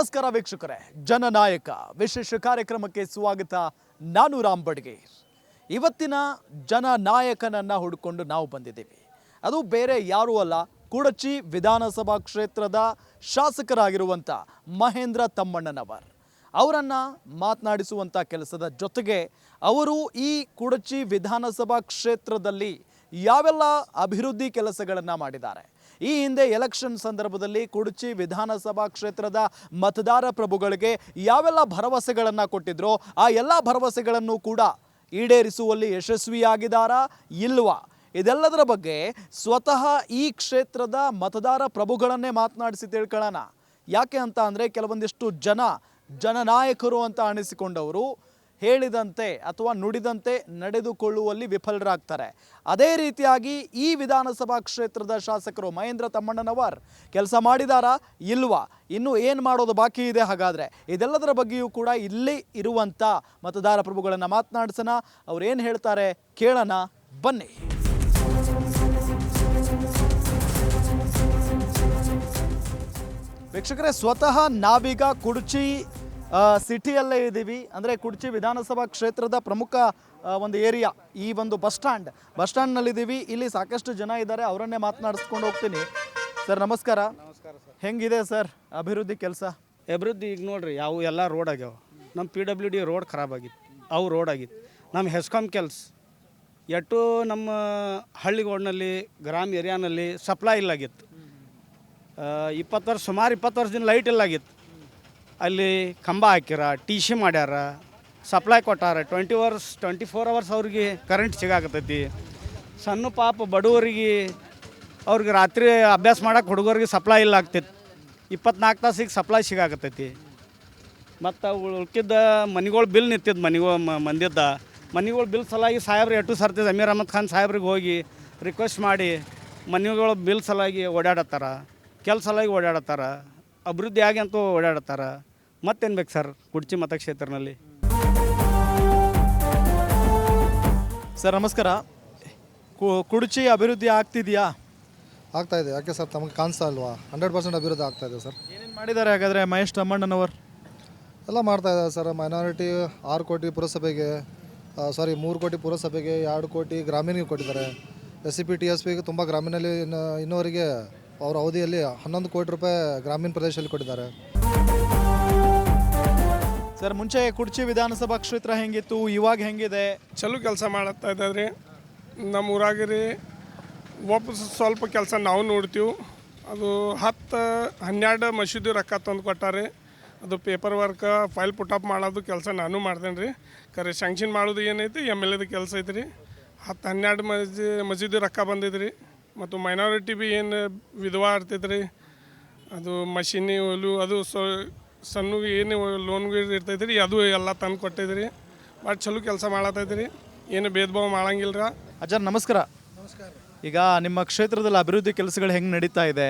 ನಮಸ್ಕಾರ ವೀಕ್ಷಕರೇ. ಜನನಾಯಕ. ವಿಶೇಷ ಕಾರ್ಯಕ್ರಮಕ್ಕೆ ಸ್ವಾಗತ ನಾನು ರಾಮ್ ಬಡ್ಗೆ ಇವತ್ತಿನ ಜನನಾಯಕನನ್ನ ಹುಡ್ಕೊಂಡು ನಾವು ಬಂದಿದ್ದೀವಿ. ಅದು ಬೇರೆ ಯಾರೂ ಅಲ್ಲ, ಕುಡಚಿ ವಿಧಾನಸಭಾ ಕ್ಷೇತ್ರದ ಶಾಸಕರಾಗಿರುವಂಥ ಮಹೇಂದ್ರ ತಮ್ಮಣ್ಣನವರ್. ಅವರನ್ನು ಮಾತನಾಡಿಸುವಂಥ ಕೆಲಸದ ಜೊತೆಗೆ ಅವರು ಈ ಕುಡಚಿ ವಿಧಾನಸಭಾ ಕ್ಷೇತ್ರದಲ್ಲಿ ಯಾವೆಲ್ಲ ಅಭಿವೃದ್ಧಿ ಕೆಲಸಗಳನ್ನು ಮಾಡಿದ್ದಾರೆ ಈ ಹಿಂದೆ ಎಲೆಕ್ಷನ್ ಸಂದರ್ಭದಲ್ಲಿ ಕುಡಚಿ ವಿಧಾನಸಭಾ ಕ್ಷೇತ್ರದ ಮತದಾರ ಪ್ರಭುಗಳಿಗೆ ಯಾವೆಲ್ಲ ಭರವಸೆಗಳನ್ನು ಕೊಟ್ಟಿದ್ರೋ ಆ ಎಲ್ಲ ಭರವಸೆಗಳನ್ನು ಕೂಡ ಈಡೇರಿಸುವಲ್ಲಿ ಯಶಸ್ವಿಯಾಗಿದ್ದಾರಾ ಇಲ್ವಾ? ಇದೆಲ್ಲದರ ಬಗ್ಗೆ ಸ್ವತಃ ಈ ಕ್ಷೇತ್ರದ ಮತದಾರ ಪ್ರಭುಗಳನ್ನೇ ಮಾತನಾಡಿಸಿ ತಿಳ್ಕೊಳ್ಳೋಣ. ಯಾಕೆ ಅಂತ ಅಂದರೆ ಕೆಲವೊಂದಿಷ್ಟು ಜನ, ಜನನಾಯಕರು ಅಂತ ಅನಿಸಿಕೊಂಡವರು. ಹೇಳಿದಂತೆ ಅಥವಾ ನುಡಿದಂತೆ ನಡೆದುಕೊಳ್ಳುವಲ್ಲಿ ವಿಫಲರಾಗ್ತಾರೆ. ಅದೇ ರೀತಿಯಾಗಿ ಈ ವಿಧಾನಸಭಾ ಕ್ಷೇತ್ರದ ಶಾಸಕರು ಮಹೇಂದ್ರ ತಮ್ಮಣ್ಣನವರ್ ಕೆಲಸ ಮಾಡಿದಾರಾ ಇಲ್ವಾ? ಇನ್ನು ಏನು ಮಾಡೋದು ಬಾಕಿ ಇದೆ ಹಾಗಾದರೆ? ಇದೆಲ್ಲದರ ಬಗ್ಗೆಯೂ ಕೂಡ ಇಲ್ಲಿ ಇರುವಂಥ ಮತದಾರ ಪ್ರಭುಗಳನ್ನು ಮಾತನಾಡಿಸೋಣ. ಅವ್ರು ಏನು ಹೇಳ್ತಾರೆ ಕೇಳೋಣ. ಬನ್ನಿ. ವೀಕ್ಷಕರೇ ಸ್ವತಃ ನಾವೀಗ ಕುಡ್ಚಿ ಆ, ಸಿಟಿಯಲ್ಲೇ ಇದ್ದೀವಿ. ಅಂದರೆ ಕುಡ್ಚಿ ವಿಧಾನಸಭಾ ಕ್ಷೇತ್ರದ ಪ್ರಮುಖ ಒಂದು ಏರಿಯಾ ಈ ಒಂದು ಬಸ್ ಸ್ಟ್ಯಾಂಡ್. ಬಸ್ ಸ್ಟ್ಯಾಂಡ್ನಲ್ಲಿದ್ದೀವಿ ಇಲ್ಲಿ ಸಾಕಷ್ಟು ಜನ ಇದ್ದಾರೆ. ಅವರನ್ನೇ ಮಾತನಾಡಿಸ್ಕೊಂಡು ಹೋಗ್ತೀನಿ. ಸರ್ ನಮಸ್ಕಾರ. ನಮಸ್ಕಾರ ಸರ್. ಹೆಂಗಿದೆ ಸರ್ ಅಭಿವೃದ್ಧಿ ಕೆಲಸ? ಅಭಿವೃದ್ಧಿ ಈಗ ನೋಡ್ರಿ ಯಾವ ಎಲ್ಲ ರೋಡ್ ಆಗ್ಯಾವ. ನಮ್ಮ ಪಿ ಡಬ್ಲ್ಯೂ ಡಿ ರೋಡ್ ಖರಾಬ್ ಆಗಿತ್ತು. ಅವು ರೋಡ್ ಆಗಿತ್ತು. ನಮ್ಮ ಹೆಸ್ಕಾಮ್ ಕೆಲ್ಸ ಎಟ್ಟು ನಮ್ಮ ಹಳ್ಳಿಗೋಡ್ನಲ್ಲಿ ಗ್ರಾಮ ಏರಿಯಾನಲ್ಲಿ ಸಪ್ಲೈ ಇಲ್ಲಾಗಿತ್ತು ಇಪ್ಪತ್ತು ವರ್ಷ ಸುಮಾರು ಇಪ್ಪತ್ತು ವರ್ಷದಿಂದ ಲೈಟ್ ಇಲ್ಲಾಗಿತ್ತು ಅಲ್ಲಿ ಕಂಬ ಹಾಕ್ಯಾರ ಟಿ ಸಿ ಮಾಡ್ಯಾರ ಸಪ್ಲೈ ಕೊಟ್ಟಾರ. Twenty hours twenty four hours ಅವ್ರಿಗೆ ಕರೆಂಟ್ ಸಿಗಾಕತ್ತೈತಿ. ಸಣ್ಣ ಪಾಪ ಬಡವರಿಗೆ ಅವ್ರಿಗೆ ರಾತ್ರಿ ಅಭ್ಯಾಸ ಮಾಡೋಕೆ ಹುಡುಗರಿಗೆ ಸಪ್ಲೈ ಇಲ್ಲ ಆಗ್ತೈತಿ. ಇಪ್ಪತ್ನಾಲ್ಕು ತಾಸಿಗೆ ಸಪ್ಲೈ ಸಿಗಾಕತ್ತೈತಿ. ಮತ್ತು ಉಳ್ಕಿದ್ದ ಮನಿಗಳ ಬಿಲ್ ನಿಂತಿದ್ದು ಮನೆಗಳ ಮಂದಿದ್ದ. ಮನಿಗಳ ಬಿಲ್ ಸಲಾಗಿ ಸಾಹೇಬ್ರು ಎಟ್ಟು ಸರ್ತಿ ಜಮೀರ್ ಅಹಮದ್ ಖಾನ್ ಸಾಹೇಬ್ರಿಗೆ ಹೋಗಿ ರಿಕ್ವೆಸ್ಟ್ ಮಾಡಿ ಮನಿಗಳ ಬಿಲ್ ಸಲಾಗಿ ಓಡಾಡತ್ತಾರ. ಕೆಲಸ ಸಲಾಗಿ ಓಡಾಡತ್ತಾರ. ಅಭಿವೃದ್ಧಿ ಆಗಿ ಅಂತೂ ಓಡಾಡತ್ತಾರ. ಮತ್ತೇನು ಬೇಕು ಸರ್ ಕುಡ್ಚಿ ಮತಕ್ಷೇತ್ರನಲ್ಲಿ? ಸರ್ ನಮಸ್ಕಾರ. ಕು- ಕುಡ್ಚಿ ಅಭಿವೃದ್ಧಿ ಆಗ್ತಿದೆಯಾ? ಆಗ್ತಾ ಇದೆ. ಯಾಕೆ ಸರ್ ತಮಗೆ ಕಾಣಿಸ್ತಾ ಇಲ್ವಾ? ಹಂಡ್ರೆಡ್ ಪರ್ಸೆಂಟ್ ಅಭಿವೃದ್ಧಿ ಆಗ್ತಾ ಇದೆ ಸರ್. ಏನೇನು ಮಾಡಿದ್ದಾರೆ ಹಾಗಾದರೆ ಮಹೇಶ್ ತಮ್ಮಣ್ಣನವರು? ಎಲ್ಲ ಮಾಡ್ತಾ ಇದ್ದಾರೆ ಸರ್. ಮೈನಾರಿಟಿ ಆರು ಕೋಟಿ ಪುರಸಭೆಗೆ ಸಾರಿ ಮೂರು ಕೋಟಿ ಪುರಸಭೆಗೆ ಎರಡು ಕೋಟಿ ಗ್ರಾಮೀಣಿಗೆ ಕೊಟ್ಟಿದ್ದಾರೆ. S C P T S ಪಿಗೆ ತುಂಬ ಗ್ರಾಮೀಣಲ್ಲಿ ಇನ್ನು ಇನ್ನೂವರೆಗೆ ಅವರ ಅವಧಿಯಲ್ಲಿ ಹನ್ನೊಂದು ಕೋಟಿ ರೂಪಾಯಿ ಗ್ರಾಮೀಣ ಪ್ರದೇಶದಲ್ಲಿ ಕೊಟ್ಟಿದ್ದಾರೆ. ಸರ್, ಮುಂಚೆ ಕುಡ್ಚಿ ವಿಧಾನಸಭಾ ಕ್ಷೇತ್ರ ಹೆಂಗಿತ್ತು? ಇವಾಗ ಹೆಂಗಿದೆ? ಚಲೋ ಕೆಲಸ ಮಾಡತ್ತಾ ಇದ್ದಾರೆ ನಮ್ಮ ಊರಾಗಿರಿ ರೀ ಒಬ್ಬ ಸ್ವಲ್ಪ ಕೆಲಸ ನಾವು ನೋಡ್ತೀವಿ. ಅದು ಹತ್ತು ಹನ್ನೆರಡು ಮಸೀದಿ ರೊಕ್ಕ ತಂದು ಕೊಟ್ಟಾರೆ. ಅದು ಪೇಪರ್ ವರ್ಕ್ ಫೈಲ್ ಪುಟಪ್ ಮಾಡೋದು ಕೆಲಸ ನಾನು ಮಾಡ್ತೇನೆ ರೀ. ಕರೆ ಶಾಂಕ್ಷನ್ ಮಾಡೋದು ಏನೈತಿ ಎಂ ಎಲ್ ಎದು ಕೆಲಸ ಐತಿ ರೀ. ಹತ್ತು ಹನ್ನೆರಡು ಮಸೀದಿ ಮಸೀದಿ ರೊಕ್ಕ ಬಂದಿದ್ರಿ ಮತ್ತು ಮೈನಾರಿಟಿ ಬಿ ಏನು ವಿಧವಾ ಇರ್ತೈತೆ ರೀ ಅದು ಮಷಿನಿ, ಒಲು, ಅದು ಸೊ ಸಣ್ಣ ಏನು ಲೋನ್ ಇರ್ತೈತೆ ರೀ ಅದು ಎಲ್ಲ ತಂದು ಕೊಟ್ಟೈತೆ ರೀ ಭಾಳ ಚಲೋ ಕೆಲಸ ಮಾಡತೈತೆ ರೀ ಏನು ಭೇದ ಭಾವ ಮಾಡಂಗಿಲ್ಲ ಅಜ್ಜ ನಮಸ್ಕಾರ. ಈಗ ನಿಮ್ಮ ಕ್ಷೇತ್ರದಲ್ಲಿ ಅಭಿವೃದ್ಧಿ ಕೆಲಸಗಳು ಹೆಂಗೆ ನಡೀತಾ ಇದೆ?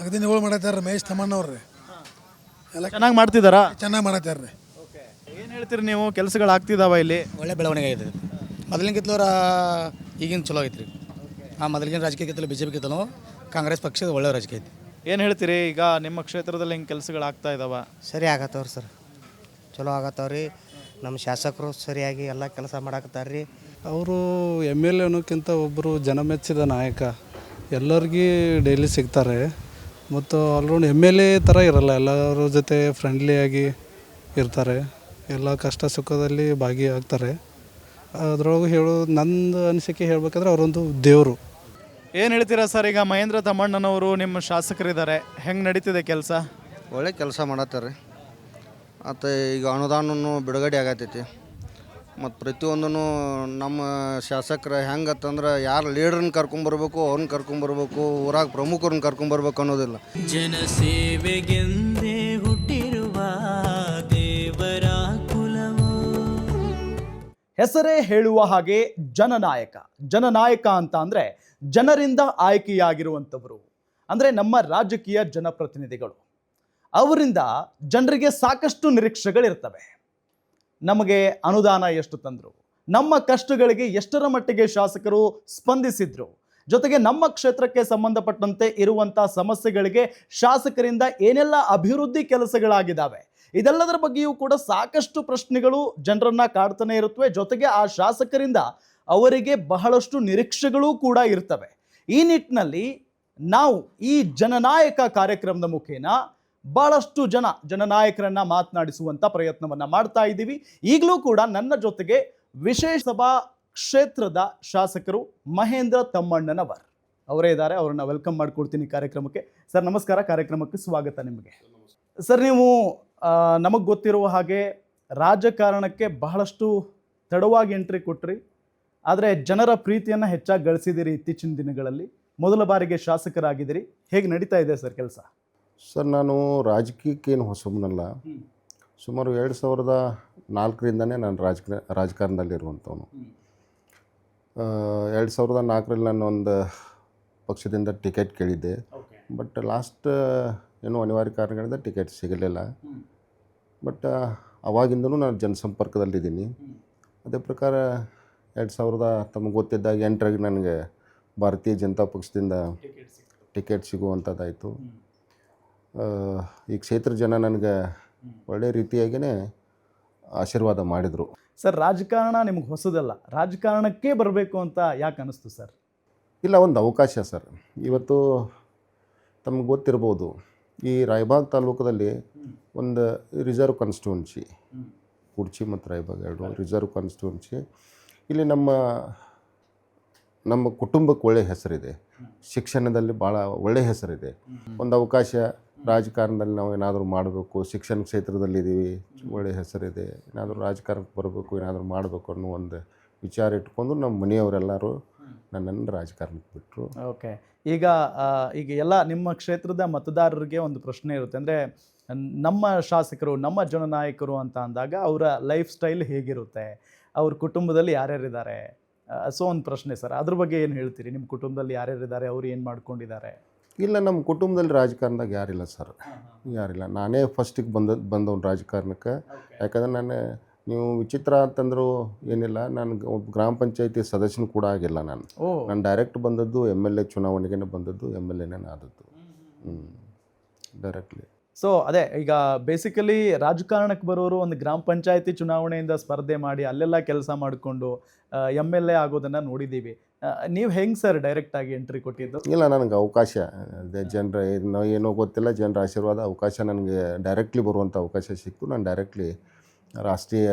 ಅಗದಿನಗಳು ಮಾಡತ್ತಾರ ಮಹೇಶ್ ತಮ್ಮಣ್ಣವ್ರಿ ಎಲ್ಲ ಚೆನ್ನಾಗಿ ಮಾಡ್ತಿದ್ದಾರಾ? ಚೆನ್ನಾಗಿ ಮಾಡತ್ತಾರ ರೀ ಏನು ಹೇಳ್ತೀರಿ ನೀವು? ಕೆಲಸಗಳು ಆಗ್ತಿದಾವ ಇಲ್ಲಿ? ಒಳ್ಳೆ ಬೆಳವಣಿಗೆ ಐತೆ ಮೊದಲಿನಕಿತ್ಲವ್ರ ಈಗಿನ ಚಲೋ ಐತ್ರಿ ಆ ಮೊದಲಿನ ರಾಜಕೀಯಕ್ಕಿತ್ತಲು ಬಿ ಜೆ ಪಿಗಿತ್ತಲು ಕಾಂಗ್ರೆಸ್ ಪಕ್ಷದ ಒಳ್ಳೆ ರಾಜಕೀಯ ಐತಿ. ಏನು ಹೇಳ್ತೀರಿ? ಈಗ ನಿಮ್ಮ ಕ್ಷೇತ್ರದಲ್ಲಿ ಹಿಂಗೆ ಕೆಲಸಗಳು ಆಗ್ತಾ ಇದ್ದಾವೆ ಸರಿ ಆಗತ್ತವ್ರಿ ಸರ್. ಚಲೋ ಆಗತ್ತವ್ರಿ. ನಮ್ಮ ಶಾಸಕರು ಸರಿಯಾಗಿ ಎಲ್ಲ ಕೆಲಸ ಮಾಡಾಕತ್ತಾರ ರೀ ಅವರು ಎಂ ಎಲ್ ಎ ಅನ್ನೋಕ್ಕಿಂತ ಒಬ್ಬರು ಜನಮೆಚ್ಚಿದ ನಾಯಕ. ಎಲ್ಲರಿಗೂ ಡೈಲಿ ಸಿಗ್ತಾರೆ. ಮತ್ತು ಆಲ್ರೌಂಡ್ ಎಂ ಎಲ್ ಎ ಥರ ಇರಲ್ಲ. ಎಲ್ಲರ ಜೊತೆ ಫ್ರೆಂಡ್ಲಿಯಾಗಿ ಇರ್ತಾರೆ. ಎಲ್ಲ ಕಷ್ಟ ಸುಖದಲ್ಲಿ ಭಾಗಿಯಾಗ್ತಾರೆ. ಅದರೊಳಗೆ ಹೇಳೋ ನಂದು ಅನಿಸಿಕೆ ಹೇಳಬೇಕಂದ್ರೆ ಅವರೊಂದು ದೇವರು. ಏನು ಹೇಳ್ತೀರಾ ಸರ್? ಈಗ ಮಹೇಂದ್ರ ತಮ್ಮಣ್ಣನವರು ನಿಮ್ಮ ಶಾಸಕರಿದ್ದಾರೆ. ಹೆಂಗೆ ನಡೀತಿದೆ ಕೆಲಸ? ಒಳ್ಳೆ ಕೆಲಸ ಮಾಡತ್ತಾರೆ ರೀ ಮತ್ತು ಈಗ ಅನುದಾನನು ಬಿಡುಗಡೆ ಆಗತೈತಿ. ಮತ್ತು ಪ್ರತಿಯೊಂದೂ ನಮ್ಮ ಶಾಸಕರು ಹೆಂಗತ್ತಂದ್ರೆ ಯಾರು ಲೀಡ್ರನ್ನ ಕರ್ಕೊಂಬರ್ಬೇಕು ಅವ್ರನ್ನ ಕರ್ಕೊಂಬರ್ಬೇಕು ಊರಾಗ ಪ್ರಮುಖರನ್ನ ಕರ್ಕೊಂಬರ್ಬೇಕು ಅನ್ನೋದಿಲ್ಲ. ಜನಸೇವೆಗೆಂದೇ ಹುಟ್ಟಿರುವ ದೇವರ ಕುಲವು. ಹೆಸರೇ ಹೇಳುವ ಹಾಗೆ ಜನನಾಯಕ. ಜನನಾಯಕ ಅಂತ ಅಂದರೆ ಜನರಿಂದ ಆಯ್ಕೆಯಾಗಿರುವಂಥವರು, ಅಂದರೆ ನಮ್ಮ ರಾಜಕೀಯ ಜನಪ್ರತಿನಿಧಿಗಳು. ಅವರಿಂದ ಜನರಿಗೆ ಸಾಕಷ್ಟು ನಿರೀಕ್ಷೆಗಳಿರ್ತವೆ. ನಮಗೆ ಅನುದಾನ ಎಷ್ಟು ತಂದರು, ನಮ್ಮ ಕಷ್ಟಗಳಿಗೆ ಎಷ್ಟರ ಮಟ್ಟಿಗೆ ಶಾಸಕರು ಸ್ಪಂದಿಸಿದ್ರು, ಜೊತೆಗೆ ನಮ್ಮ ಕ್ಷೇತ್ರಕ್ಕೆ ಸಂಬಂಧಪಟ್ಟಂತೆ ಇರುವಂಥ ಸಮಸ್ಯೆಗಳಿಗೆ ಶಾಸಕರಿಂದ ಏನೆಲ್ಲ ಅಭಿವೃದ್ಧಿ ಕೆಲಸಗಳಾಗಿದ್ದಾವೆ, ಇದೆಲ್ಲದರ ಬಗ್ಗೆಯೂ ಕೂಡ ಸಾಕಷ್ಟು ಪ್ರಶ್ನೆಗಳು ಜನರನ್ನ ಕಾಡ್ತಾನೆ ಇರುತ್ತವೆ. ಜೊತೆಗೆ ಆ ಶಾಸಕರಿಂದ ಅವರಿಗೆ ಬಹಳಷ್ಟು ನಿರೀಕ್ಷೆಗಳೂ ಕೂಡ ಇರ್ತವೆ. ಈ ನಿಟ್ಟಿನಲ್ಲಿ ನಾವು ಈ ಜನನಾಯಕ ಕಾರ್ಯಕ್ರಮದ ಮುಖೇನ ಬಹಳಷ್ಟು ಜನ ಜನನಾಯಕರನ್ನ ಮಾತನಾಡಿಸುವಂತ ಪ್ರಯತ್ನವನ್ನ ಮಾಡ್ತಾ ಇದ್ದೀವಿ. ಈಗಲೂ ಕೂಡ ನನ್ನ ಜೊತೆಗೆ ವಿಶೇಷ ಸಭಾ ಕ್ಷೇತ್ರದ ಶಾಸಕರು ಮಹೇಂದ್ರ ತಮ್ಮಣ್ಣನವರ್. ಅವರೇ ಇದ್ದಾರೆ, ಅವ್ರನ್ನ ವೆಲ್ಕಮ್ ಮಾಡ್ಕೊಡ್ತೀನಿ ಕಾರ್ಯಕ್ರಮಕ್ಕೆ. ಸರ್, ನಮಸ್ಕಾರ. ಕಾರ್ಯಕ್ರಮಕ್ಕೆ ಸ್ವಾಗತ ನಿಮಗೆ. ಸರ್, ನೀವು ನಮಗೆ ಗೊತ್ತಿರುವ ಹಾಗೆ ರಾಜಕಾರಣಕ್ಕೆ ಬಹಳಷ್ಟು ತಡವಾಗಿ ಎಂಟ್ರಿ ಕೊಟ್ರಿ. ಆದರೆ ಜನರ ಪ್ರೀತಿಯನ್ನು ಹೆಚ್ಚಾಗಿ ಗಳಿಸಿದಿರಿ ಇತ್ತೀಚಿನ ದಿನಗಳಲ್ಲಿ. ಮೊದಲ ಬಾರಿಗೆ ಶಾಸಕರಾಗಿದ್ದೀರಿ. ಹೇಗೆ ನಡೀತಾ ಇದೆ ಸರ್ ಕೆಲಸ? ಸರ್ ನಾನು ರಾಜಕೀಯಕ್ಕೇನು ಹೊಸಬನಲ್ಲ. ಸುಮಾರು ಎರಡು ಸಾವಿರದ ನಾಲ್ಕರಿಂದನೇ ನಾನು ರಾಜಕ ರಾಜಕಾರಣದಲ್ಲಿರುವಂಥವನು ಎರಡು ಸಾವಿರದ ನಾಲ್ಕರಲ್ಲಿ ನಾನು ಒಂದು ಪಕ್ಷದಿಂದ ಟಿಕೆಟ್ ಕೇಳಿದ್ದೆ. ಬಟ್ ಲಾಸ್ಟ್ ಏನು ಅನಿವಾರ್ಯ ಕಾರಣಗಳಿಂದ ಟಿಕೆಟ್ ಸಿಗಲಿಲ್ಲ. ಬಟ್ ಅವಾಗಿಂದನೂ ನಾನು ಜನಸಂಪರ್ಕದಲ್ಲಿದ್ದೀನಿ. ಅದೇ ಪ್ರಕಾರ ಎರಡು ಸಾವಿರದ ತಮಗೆ ಗೊತ್ತಿದ್ದಾಗ ಎಂಟರಾಗಿ ನನಗೆ ಭಾರತೀಯ ಜನತಾ ಪಕ್ಷದಿಂದ ಟಿಕೆಟ್ ಸಿಗುವಂಥದ್ದಾಯಿತು. ಈ ಕ್ಷೇತ್ರ ಜನ ನನಗೆ ಒಳ್ಳೆ ರೀತಿಯಾಗಿಯೇ ಆಶೀರ್ವಾದ ಮಾಡಿದರು. ಸರ್ ರಾಜಕಾರಣ ನಿಮ್ಗೆ ಹೊಸದಲ್ಲ. ರಾಜಕಾರಣಕ್ಕೆ ಬರಬೇಕು ಅಂತ ಯಾಕೆ ಅನ್ನಿಸ್ತು ಸರ್? ಇಲ್ಲ ಒಂದು ಅವಕಾಶ ಸರ್. ಇವತ್ತು ತಮಗೆ ಗೊತ್ತಿರ್ಬೋದು ಈ ರಾಯಬಾಗ್ ತಾಲೂಕದಲ್ಲಿ ಒಂದು ರಿಸರ್ವ್ ಕಾನ್ಸ್ಟಿಟ್ಯೂನ್ಸಿ ಕುರ್ಚಿ ಮತ್ತು ರಾಯಬಾಗ್ ಎರಡು ರಿಸರ್ವ್ ಕಾನ್ಸ್ಟಿಟ್ಯೂನ್ಸಿ ಇಲ್ಲಿ ನಮ್ಮ ನಮ್ಮ ಕುಟುಂಬಕ್ಕೆ ಒಳ್ಳೆಯ ಹೆಸರಿದೆ. ಶಿಕ್ಷಣದಲ್ಲಿ ಭಾಳ ಒಳ್ಳೆಯ ಹೆಸರಿದೆ. ಒಂದು ಅವಕಾಶ ರಾಜಕಾರಣದಲ್ಲಿ ನಾವು ಏನಾದರೂ ಮಾಡಬೇಕು, ಶಿಕ್ಷಣ ಕ್ಷೇತ್ರದಲ್ಲಿದ್ದೀವಿ ಒಳ್ಳೆಯ ಹೆಸರಿದೆ. ಏನಾದರೂ ರಾಜಕಾರಣಕ್ಕೆ ಬರಬೇಕು, ಏನಾದರೂ ಮಾಡಬೇಕು ಅನ್ನೋ ಒಂದು ವಿಚಾರ ಇಟ್ಕೊಂಡು ನಮ್ಮ ಮನೆಯವರೆಲ್ಲರೂ ನನ್ನನ್ನು ರಾಜಕಾರಣಕ್ಕೆ ಬಿಟ್ಟರು ಓಕೆ. ಈಗ ಈಗ ಎಲ್ಲ ನಿಮ್ಮ ಕ್ಷೇತ್ರದ ಮತದಾರರಿಗೆ ಒಂದು ಪ್ರಶ್ನೆ ಇರುತ್ತೆ. ಅಂದರೆ, ನಮ್ಮ ಶಾಸಕರು, ನಮ್ಮ ಜನನಾಯಕರು ಅಂತ ಅಂದಾಗ ಅವರ ಲೈಫ್ ಸ್ಟೈಲ್ ಹೇಗಿರುತ್ತೆ? ಅವ್ರ ಕುಟುಂಬದಲ್ಲಿ ಯಾರ್ಯಾರಿದ್ದಾರೆ? ಸೊ ಒಂದು ಪ್ರಶ್ನೆ ಸರ್ ಅದ್ರ ಬಗ್ಗೆ ಏನು ಹೇಳ್ತೀರಿ? ನಿಮ್ಮ ಕುಟುಂಬದಲ್ಲಿ ಯಾರ್ಯಾರಿದ್ದಾರೆ ಅವ್ರು ಏನು ಮಾಡ್ಕೊಂಡಿದ್ದಾರೆ? ಇಲ್ಲ ನಮ್ಮ ಕುಟುಂಬದಲ್ಲಿ ರಾಜಕಾರಣದಾಗ ಯಾರಿಲ್ಲ ಸರ್. ಯಾರಿಲ್ಲ. ನಾನೇ ಫಸ್ಟಿಗೆ ಬಂದ ಬಂದವನು ರಾಜಕಾರಣಕ್ಕೆ. ಯಾಕಂದ್ರೆ ನಾನು ನೀವು ವಿಚಿತ್ರ ಅಂತಂದ್ರು ಏನಿಲ್ಲ ನಾನು ಒಬ್ಬ ಗ್ರಾಮ ಪಂಚಾಯತಿ ಸದಸ್ಯನು ಕೂಡ ಆಗಿಲ್ಲ ನಾನು. ನಾನು ಡೈರೆಕ್ಟ್ ಬಂದದ್ದು ಎಂ ಎಲ್ ಎ ಚುನಾವಣೆಗೇನೆ ಬಂದದ್ದು ಎಂ ಎಲ್ ಎನೇ ಆದದ್ದು ಹ್ಞೂ ಡೈರೆಕ್ಟ್ಲಿ ಸೊ ಅದೇ ಈಗ ಬೇಸಿಕಲಿ ರಾಜಕಾರಣಕ್ಕೆ ಬರೋರು ಒಂದು ಗ್ರಾಮ ಪಂಚಾಯತಿ ಚುನಾವಣೆಯಿಂದ ಸ್ಪರ್ಧೆ ಮಾಡಿ ಅಲ್ಲೆಲ್ಲ ಕೆಲಸ ಮಾಡಿಕೊಂಡು ಎಂ ಎಲ್ ಎ ಆಗೋದನ್ನು ನೋಡಿದ್ದೀವಿ. ನೀವು ಹೆಂಗೆ ಸರ್ ಡೈರೆಕ್ಟಾಗಿ ಎಂಟ್ರಿ ಕೊಟ್ಟಿದ್ದು? ಇಲ್ಲ ನನಗೆ ಅವಕಾಶ. ಅದೇ ಜನರ ಏನೋ ಏನೋ ಗೊತ್ತಿಲ್ಲ ಜನರ ಆಶೀರ್ವಾದ ಅವಕಾಶ ನನಗೆ ಡೈರೆಕ್ಟ್ಲಿ ಬರುವಂಥ ಅವಕಾಶ ಸಿಕ್ತು ನಾನು ಡೈರೆಕ್ಟ್ಲಿ ರಾಷ್ಟ್ರೀಯ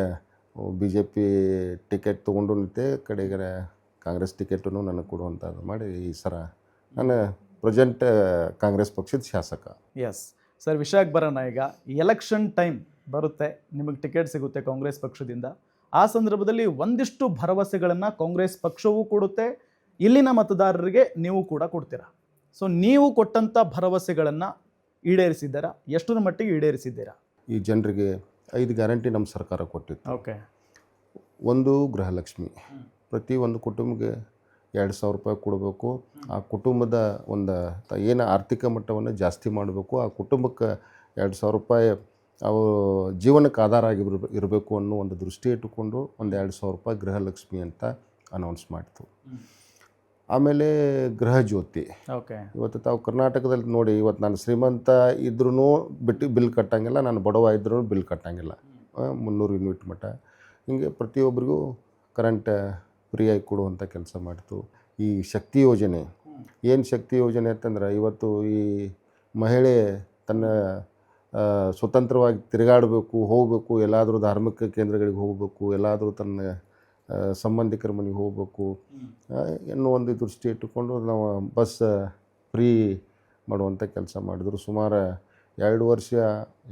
ಬಿ ಜೆ ಪಿ ಟಿಕೆಟ್ ತೊಗೊಂಡು ನಿಂತೆ ಕಡೆಗೆ ಕಾಂಗ್ರೆಸ್ ಟಿಕೆಟನ್ನು ನನಗೆ ಕೊಡುವಂಥದ್ದು ಮಾಡಿ ಈ ಸರ. ನಾನು ಪ್ರೆಸೆಂಟ್ ಕಾಂಗ್ರೆಸ್ ಪಕ್ಷದ ಶಾಸಕ. ಎಸ್ ಸರ್ ವಿಷಯಕ್ಕೆ ಬರೋಣ ಈಗ. ಎಲೆಕ್ಷನ್ ಟೈಮ್ ಬರುತ್ತೆ ನಿಮಗೆ ಟಿಕೆಟ್ ಸಿಗುತ್ತೆ ಕಾಂಗ್ರೆಸ್ ಪಕ್ಷದಿಂದ. ಆ ಸಂದರ್ಭದಲ್ಲಿ ಒಂದಿಷ್ಟು ಭರವಸೆಗಳನ್ನು ಕಾಂಗ್ರೆಸ್ ಪಕ್ಷವೂ ಕೊಡುತ್ತೆ ಇಲ್ಲಿನ ಮತದಾರರಿಗೆ ನೀವು ಕೂಡ ಕೊಡ್ತೀರಾ? ಸೊ ನೀವು ಕೊಟ್ಟಂಥ ಭರವಸೆಗಳನ್ನು ಈಡೇರಿಸಿದ್ದೀರಾ? ಎಷ್ಟರ ಮಟ್ಟಿಗೆ ಈಡೇರಿಸಿದ್ದೀರಾ? ಈ ಜನರಿಗೆ ಐದು ಗ್ಯಾರಂಟಿ ನಮ್ಮ ಸರ್ಕಾರ ಕೊಟ್ಟಿತ್ತು. ಓಕೆ ಒಂದು ಗೃಹಲಕ್ಷ್ಮಿ. ಪ್ರತಿ ಒಂದು ಕುಟುಂಬಕ್ಕೆ ಎರಡು ಸಾವಿರ ರೂಪಾಯಿ ಕೊಡಬೇಕು. ಆ ಕುಟುಂಬದ ಒಂದು ಏನು ಆರ್ಥಿಕ ಮಟ್ಟವನ್ನು ಜಾಸ್ತಿ ಮಾಡಬೇಕು ಆ ಕುಟುಂಬಕ್ಕೆ ಎರಡು ಸಾವಿರ ರೂಪಾಯಿ ಅವು ಜೀವನಕ್ಕೆ ಆಧಾರ ಆಗಿ ಇರಬೇಕು ಅನ್ನೋ ಒಂದು ದೃಷ್ಟಿ ಇಟ್ಟುಕೊಂಡು ಒಂದು ಎರಡು ಸಾವಿರ ರೂಪಾಯಿ ಗೃಹಲಕ್ಷ್ಮಿ ಅಂತ ಅನೌನ್ಸ್ ಮಾಡ್ತು. ಆಮೇಲೆ ಗೃಹ ಜ್ಯೋತಿ. ಓಕೆ. ಇವತ್ತು ತಾವು ಕರ್ನಾಟಕದಲ್ಲಿ ನೋಡಿ ಇವತ್ತು ನಾನು ಶ್ರೀಮಂತ ಇದ್ರೂ ಬಿಟ್ಟು ಬಿಲ್ ಕಟ್ಟಂಗಿಲ್ಲ ನಾನು ಬಡವ ಇದ್ರೂ ಬಿಲ್ ಕಟ್ಟಂಗಿಲ್ಲ. ಮುನ್ನೂರು ಯೂನಿಟ್ ಮಟ್ಟ. ಹಿಂಗೆ ಪ್ರತಿಯೊಬ್ಬರಿಗೂ ಕರೆಂಟ್ ಫ್ರೀಯಾಗಿ ಕೊಡುವಂಥ ಕೆಲಸ ಮಾಡ್ತು. ಈ ಶಕ್ತಿ ಯೋಜನೆ, ಏನು ಶಕ್ತಿ ಯೋಜನೆ ಅಂತಂದ್ರೆ ಇವತ್ತು ಈ ಮಹಿಳೆ ತನ್ನ ಸ್ವತಂತ್ರವಾಗಿ ತಿರುಗಾಡಬೇಕು, ಹೋಗಬೇಕು, ಎಲ್ಲಾದರೂ ಧಾರ್ಮಿಕ ಕೇಂದ್ರಗಳಿಗೆ ಹೋಗಬೇಕು, ಎಲ್ಲಾದರೂ ತನ್ನ ಸಂಬಂಧಿಕರ ಮನೆಗೆ ಹೋಗಬೇಕು ಎನ್ನುವ ಒಂದು ದೃಷ್ಟಿ ಇಟ್ಟುಕೊಂಡು ನಾವು ಬಸ್ ಫ್ರೀ ಮಾಡುವಂಥ ಕೆಲಸ ಮಾಡಿದ್ರು. ಸುಮಾರು ಎರಡು ವರ್ಷ,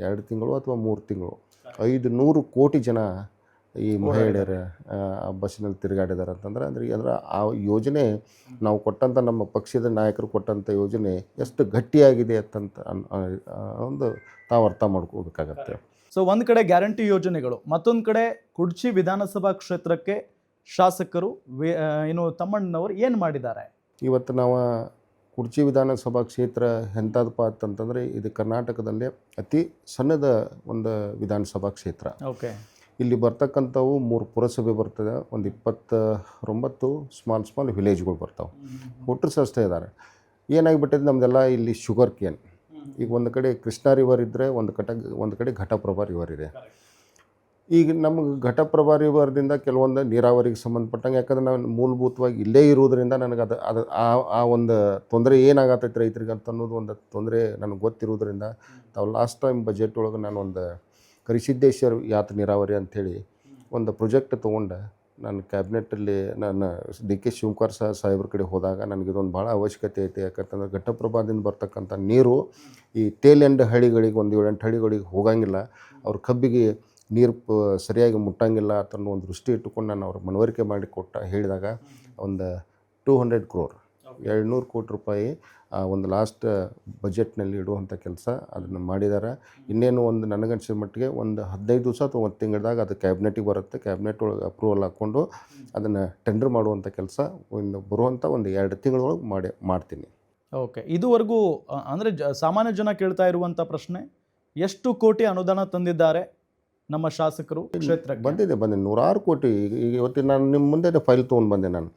ಎರಡು ತಿಂಗಳು ಅಥವಾ ಮೂರು ತಿಂಗಳು, ಐದು ನೂರು ಕೋಟಿ ಜನ ಈ ಮಹಿಳೆಯರ ಆ ಬಸ್ಸಿನಲ್ಲಿ ತಿರುಗಾಡಿದ್ದಾರೆ ಅಂತಂದ್ರೆ ಅಂದರೆ ಅಂದ್ರೆ ಆ ಯೋಜನೆ ನಾವು ಕೊಟ್ಟಂಥ ನಮ್ಮ ಪಕ್ಷದ ನಾಯಕರು ಕೊಟ್ಟಂಥ ಯೋಜನೆ ಎಷ್ಟು ಗಟ್ಟಿಯಾಗಿದೆ ಅಂತಂತ ಒಂದು ತಾವು ಅರ್ಥ ಮಾಡ್ಕೋಬೇಕಾಗತ್ತೆ. ಸೊ ಒಂದು ಕಡೆ ಗ್ಯಾರಂಟಿ ಯೋಜನೆಗಳು ಮತ್ತೊಂದು ಕಡೆ ಕುಡ್ಚಿ ವಿಧಾನಸಭಾ ಕ್ಷೇತ್ರಕ್ಕೆ ಶಾಸಕರು ಏನು ತಮ್ಮಣ್ಣನವರು ಏನು ಮಾಡಿದ್ದಾರೆ? ಇವತ್ತು ನಾವು ಕುರ್ಚಿ ವಿಧಾನಸಭಾ ಕ್ಷೇತ್ರ ಎಂಥದಪ್ಪ ಅಂತಂತಂದರೆ ಇದು ಕರ್ನಾಟಕದಲ್ಲೇ ಅತಿ ಸಣ್ಣದ ಒಂದು ವಿಧಾನಸಭಾ ಕ್ಷೇತ್ರ. ಓಕೆ ಇಲ್ಲಿ ಬರ್ತಕ್ಕಂಥವು ಮೂರು ಪುರಸಭೆ ಬರ್ತದೆ. ಒಂದು ಇಪ್ಪತ್ತೊಂಬತ್ತು ಸ್ಮಾಲ್ ಸ್ಮಾಲ್ ವಿಲೇಜ್ಗಳು ಬರ್ತಾವೆ. ಒಟ್ಟು ಅಷ್ಟೇ ಇದ್ದಾರೆ ಏನಾಗಿಬಿಟ್ಟಿದೆ ನಮ್ಮದೆಲ್ಲ ಇಲ್ಲಿ ಶುಗರ್ ಕೇನ್ ಈಗ ಒಂದು ಕಡೆ ಕೃಷ್ಣಾ ರಿವರ್ ಇದ್ದರೆ ಒಂದು ಕಟ, ಒಂದು ಕಡೆ ಘಟಪ್ರಭಾ ರಿವರ್ ಇದೆ. ಈಗ ನಮಗೆ ಘಟಪ್ರಭಾ ರಿವರ್ದಿಂದ ಕೆಲವೊಂದು ನೀರಾವರಿಗೆ ಸಂಬಂಧಪಟ್ಟಂಗೆ, ಯಾಕಂದ್ರೆ ನಾನು ಮೂಲಭೂತವಾಗಿ ಇಲ್ಲೇ ಇರೋದ್ರಿಂದ ನನಗೆ ಅದು ಅದು ಆ ಆ ಒಂದು ತೊಂದರೆ ಏನಾಗತ್ತೈತೆ ರೈತರಿಗೆ ಅಂತ ಅನ್ನೋದು ಒಂದು ತೊಂದರೆ ನನಗೆ ಗೊತ್ತಿರೋದ್ರಿಂದ ತಾವು ಲಾಸ್ಟ್ ಟೈಮ್ ಬಜೆಟ್ ಒಳಗೆ ನಾನು ಒಂದು ಕರಿಸಿದ್ದೇಶ್ವರ ಯಾತ್ ನೀರಾವರಿ ಅಂಥೇಳಿ ಒಂದು ಪ್ರೊಜೆಕ್ಟ್ ತೊಗೊಂಡು ನಾನು ಕ್ಯಾಬಿನೆಟಲ್ಲಿ ನಾನು ಡಿ ಕೆ ಶಿವಕುಮಾರ್ ಸಹ ಸಾಹೇಬ್ರ ಕಡೆ ಹೋದಾಗ ನನಗೆ ಇದೊಂದು ಭಾಳ ಅವಶ್ಯಕತೆ ಐತೆ. ಯಾಕಂತಂದ್ರೆ ಘಟ್ಟಪ್ರಭಾದಿಂದ ಬರ್ತಕ್ಕಂಥ ನೀರು ಈ ತೇಲ್ ಎಂಡ್ ಹಳ್ಳಿಗಳಿಗೆ ಒಂದು ಏಳೆಂಟು ಹಳ್ಳಿಗಳಿಗೆ ಹೋಗಂಗಿಲ್ಲ. ಅವ್ರ ಕಬ್ಬಿಗೆ ನೀರು ಪ ಸರಿಯಾಗಿ ಮುಟ್ಟಂಗಿಲ್ಲ ಅಂತ ಒಂದು ದೃಷ್ಟಿ ಇಟ್ಟುಕೊಂಡು ನಾನು ಅವ್ರ ಮನವರಿಕೆ ಮಾಡಿ ಕೊಟ್ಟ ಹೇಳಿದಾಗ ಒಂದು ಟೂ ಹಂಡ್ರೆಡ್ ಕ್ರೋರ್ ಎರಡುನೂರು ಕೋಟಿ ರೂಪಾಯಿ ಒಂದು ಲಾಸ್ಟ್ ಬಜೆಟ್ನಲ್ಲಿ ಇಡುವಂಥ ಕೆಲಸ ಅದನ್ನು ಮಾಡಿದ್ದಾರೆ ಇನ್ನೇನು ಒಂದು ನನಗನ್ಸಿದ ಮಟ್ಟಿಗೆ ಒಂದು ಹದಿನೈದು ದಿವಸ ಅಥವಾ ಒಂದು ತಿಂಗಳದಾಗ ಅದು ಕ್ಯಾಬಿನೆಟಿಗೆ ಬರುತ್ತೆ. ಕ್ಯಾಬಿನೆಟ್ ಒಳಗೆ ಅಪ್ರೂವಲ್ ಹಾಕ್ಕೊಂಡು ಅದನ್ನು ಟೆಂಡರ್ ಮಾಡುವಂಥ ಕೆಲಸ ಒಂದು ಬರುವಂಥ ಒಂದು ಎರಡು ತಿಂಗಳೊಳಗೆ ಮಾಡಿ ಮಾಡ್ತೀನಿ. ಓಕೆ ಇದುವರೆಗೂ ಅಂದರೆ ಜ ಸಾಮಾನ್ಯ ಜನ ಕೇಳ್ತಾ ಇರುವಂಥ ಪ್ರಶ್ನೆ ಎಷ್ಟು ಕೋಟಿ ಅನುದಾನ ತಂದಿದ್ದಾರೆ ನಮ್ಮ ಶಾಸಕರು ಕ್ಷೇತ್ರಕ್ಕೆ? ಬಂದಿದೆ ಬಂದಿದೆ. ನೂರಾರು ಕೋಟಿ. ಈಗ ಇವತ್ತಿನ ನಾನು ನಿಮ್ಮ ಮುಂದೆ ಫೈಲ್ ತೊಗೊಂಡು ಬಂದೆ ನಾನು.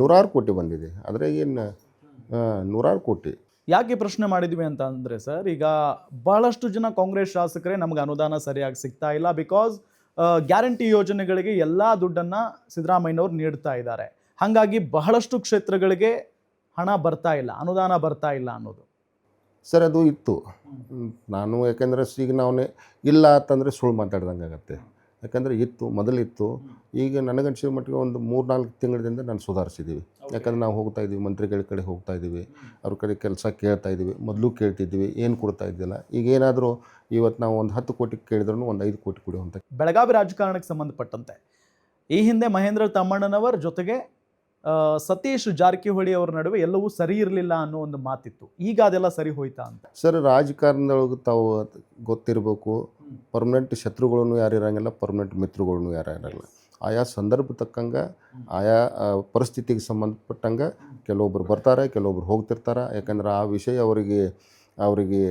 ನೂರಾರು ಕೋಟಿ ಬಂದಿದೆ. ಆದರೆ ಏನು ನೂರಾರು ಕೋಟಿ. ಯಾಕೆ ಪ್ರಶ್ನೆ ಮಾಡಿದ್ವಿ ಅಂತ ಅಂದರೆ ಸರ್ ಈಗ ಬಹಳಷ್ಟು ಜನ ಕಾಂಗ್ರೆಸ್ ಶಾಸಕರೇ ನಮ್ಗೆ ಅನುದಾನ ಸರಿಯಾಗಿ ಸಿಗ್ತಾ ಇಲ್ಲ ಬಿಕಾಸ್ ಗ್ಯಾರಂಟಿ ಯೋಜನೆಗಳಿಗೆ ಎಲ್ಲ ದುಡ್ಡನ್ನು ಸಿದ್ದರಾಮಯ್ಯನವ್ರು ನೀಡ್ತಾ ಇದ್ದಾರೆ. ಹಾಗಾಗಿ ಬಹಳಷ್ಟು ಕ್ಷೇತ್ರಗಳಿಗೆ ಹಣ ಬರ್ತಾ ಇಲ್ಲ ಅನುದಾನ ಬರ್ತಾ ಇಲ್ಲ ಅನ್ನೋದು. ಸರ್ ಅದು ಇತ್ತು. ನಾನು ಯಾಕೆಂದರೆ ಈಗ ನಾವು ಇಲ್ಲ ಅಂತಂದರೆ ಸುಳ್ಳು ಮಾತಾಡ್ದಂಗೆ ಆಗುತ್ತೆ. ಯಾಕಂದರೆ ಇತ್ತು ಮೊದಲಿತ್ತು. ಈಗ ನನಗನ್ಸಿದ ಮಟ್ಟಿಗೆ ಒಂದು ಮೂರು ನಾಲ್ಕು ತಿಂಗಳಿಂದ ನಾನು ಸುಧಾರಿಸಿದ್ದೀವಿ. ಯಾಕಂದ್ರೆ ನಾವು ಹೋಗ್ತಾ ಇದ್ದೀವಿ ಮಂತ್ರಿಗಳ ಕಡೆ ಹೋಗ್ತಾ ಇದ್ದೀವಿ ಅವ್ರ ಕಡೆ ಕೆಲಸ ಕೇಳ್ತಾ ಇದ್ದೀವಿ ಮೊದಲು ಕೇಳ್ತಿದ್ವಿ ಏನು ಕೊಡ್ತಾ ಇದ್ದಿಲ್ಲ. ಈಗ ಏನಾದರೂ ಇವತ್ತು ನಾವು ಒಂದು ಹತ್ತು ಕೋಟಿ ಕೇಳಿದ್ರು ಒಂದು ಐದು ಕೋಟಿ ಕೊಡಿ ಅಂತ. ಬೆಳಗಾವಿ ರಾಜಕಾರಣಕ್ಕೆ ಸಂಬಂಧಪಟ್ಟಂತೆ ಈ ಹಿಂದೆ ಮಹೇಂದ್ರ ತಮ್ಮಣ್ಣನವರ ಜೊತೆಗೆ ಸತೀಶ್ ಜಾರಕಿಹೊಳಿ ಅವರ ನಡುವೆ ಎಲ್ಲವೂ ಸರಿ ಇರಲಿಲ್ಲ ಅನ್ನೋ ಒಂದು ಮಾತಿತ್ತು. ಈಗ ಅದೆಲ್ಲ ಸರಿ ಹೋಯ್ತಾ ಅಂತ. ಸರ್ ರಾಜಕಾರಣದೊಳಗೆ ತಾವು ಗೊತ್ತಿರಬೇಕು ಪರ್ಮನೆಂಟ್ ಶತ್ರುಗಳನ್ನು ಯಾರು ಇರೋಂಗಿಲ್ಲ ಪರ್ಮನೆಂಟ್ ಮಿತ್ರಗಳನ್ನು ಯಾರು ಇರಲ್ಲ ಆಯಾ ಸಂದರ್ಭ ತಕ್ಕಂಗೆ ಆಯಾ ಪರಿಸ್ಥಿತಿಗೆ ಸಂಬಂಧಪಟ್ಟಂಗೆ ಕೆಲವೊಬ್ರು ಬರ್ತಾರೆ ಕೆಲವೊಬ್ರು ಹೋಗ್ತಿರ್ತಾರೆ. ಯಾಕಂದ್ರೆ ಆ ವಿಷಯ ಅವರಿಗೆ ಅವರಿಗೆ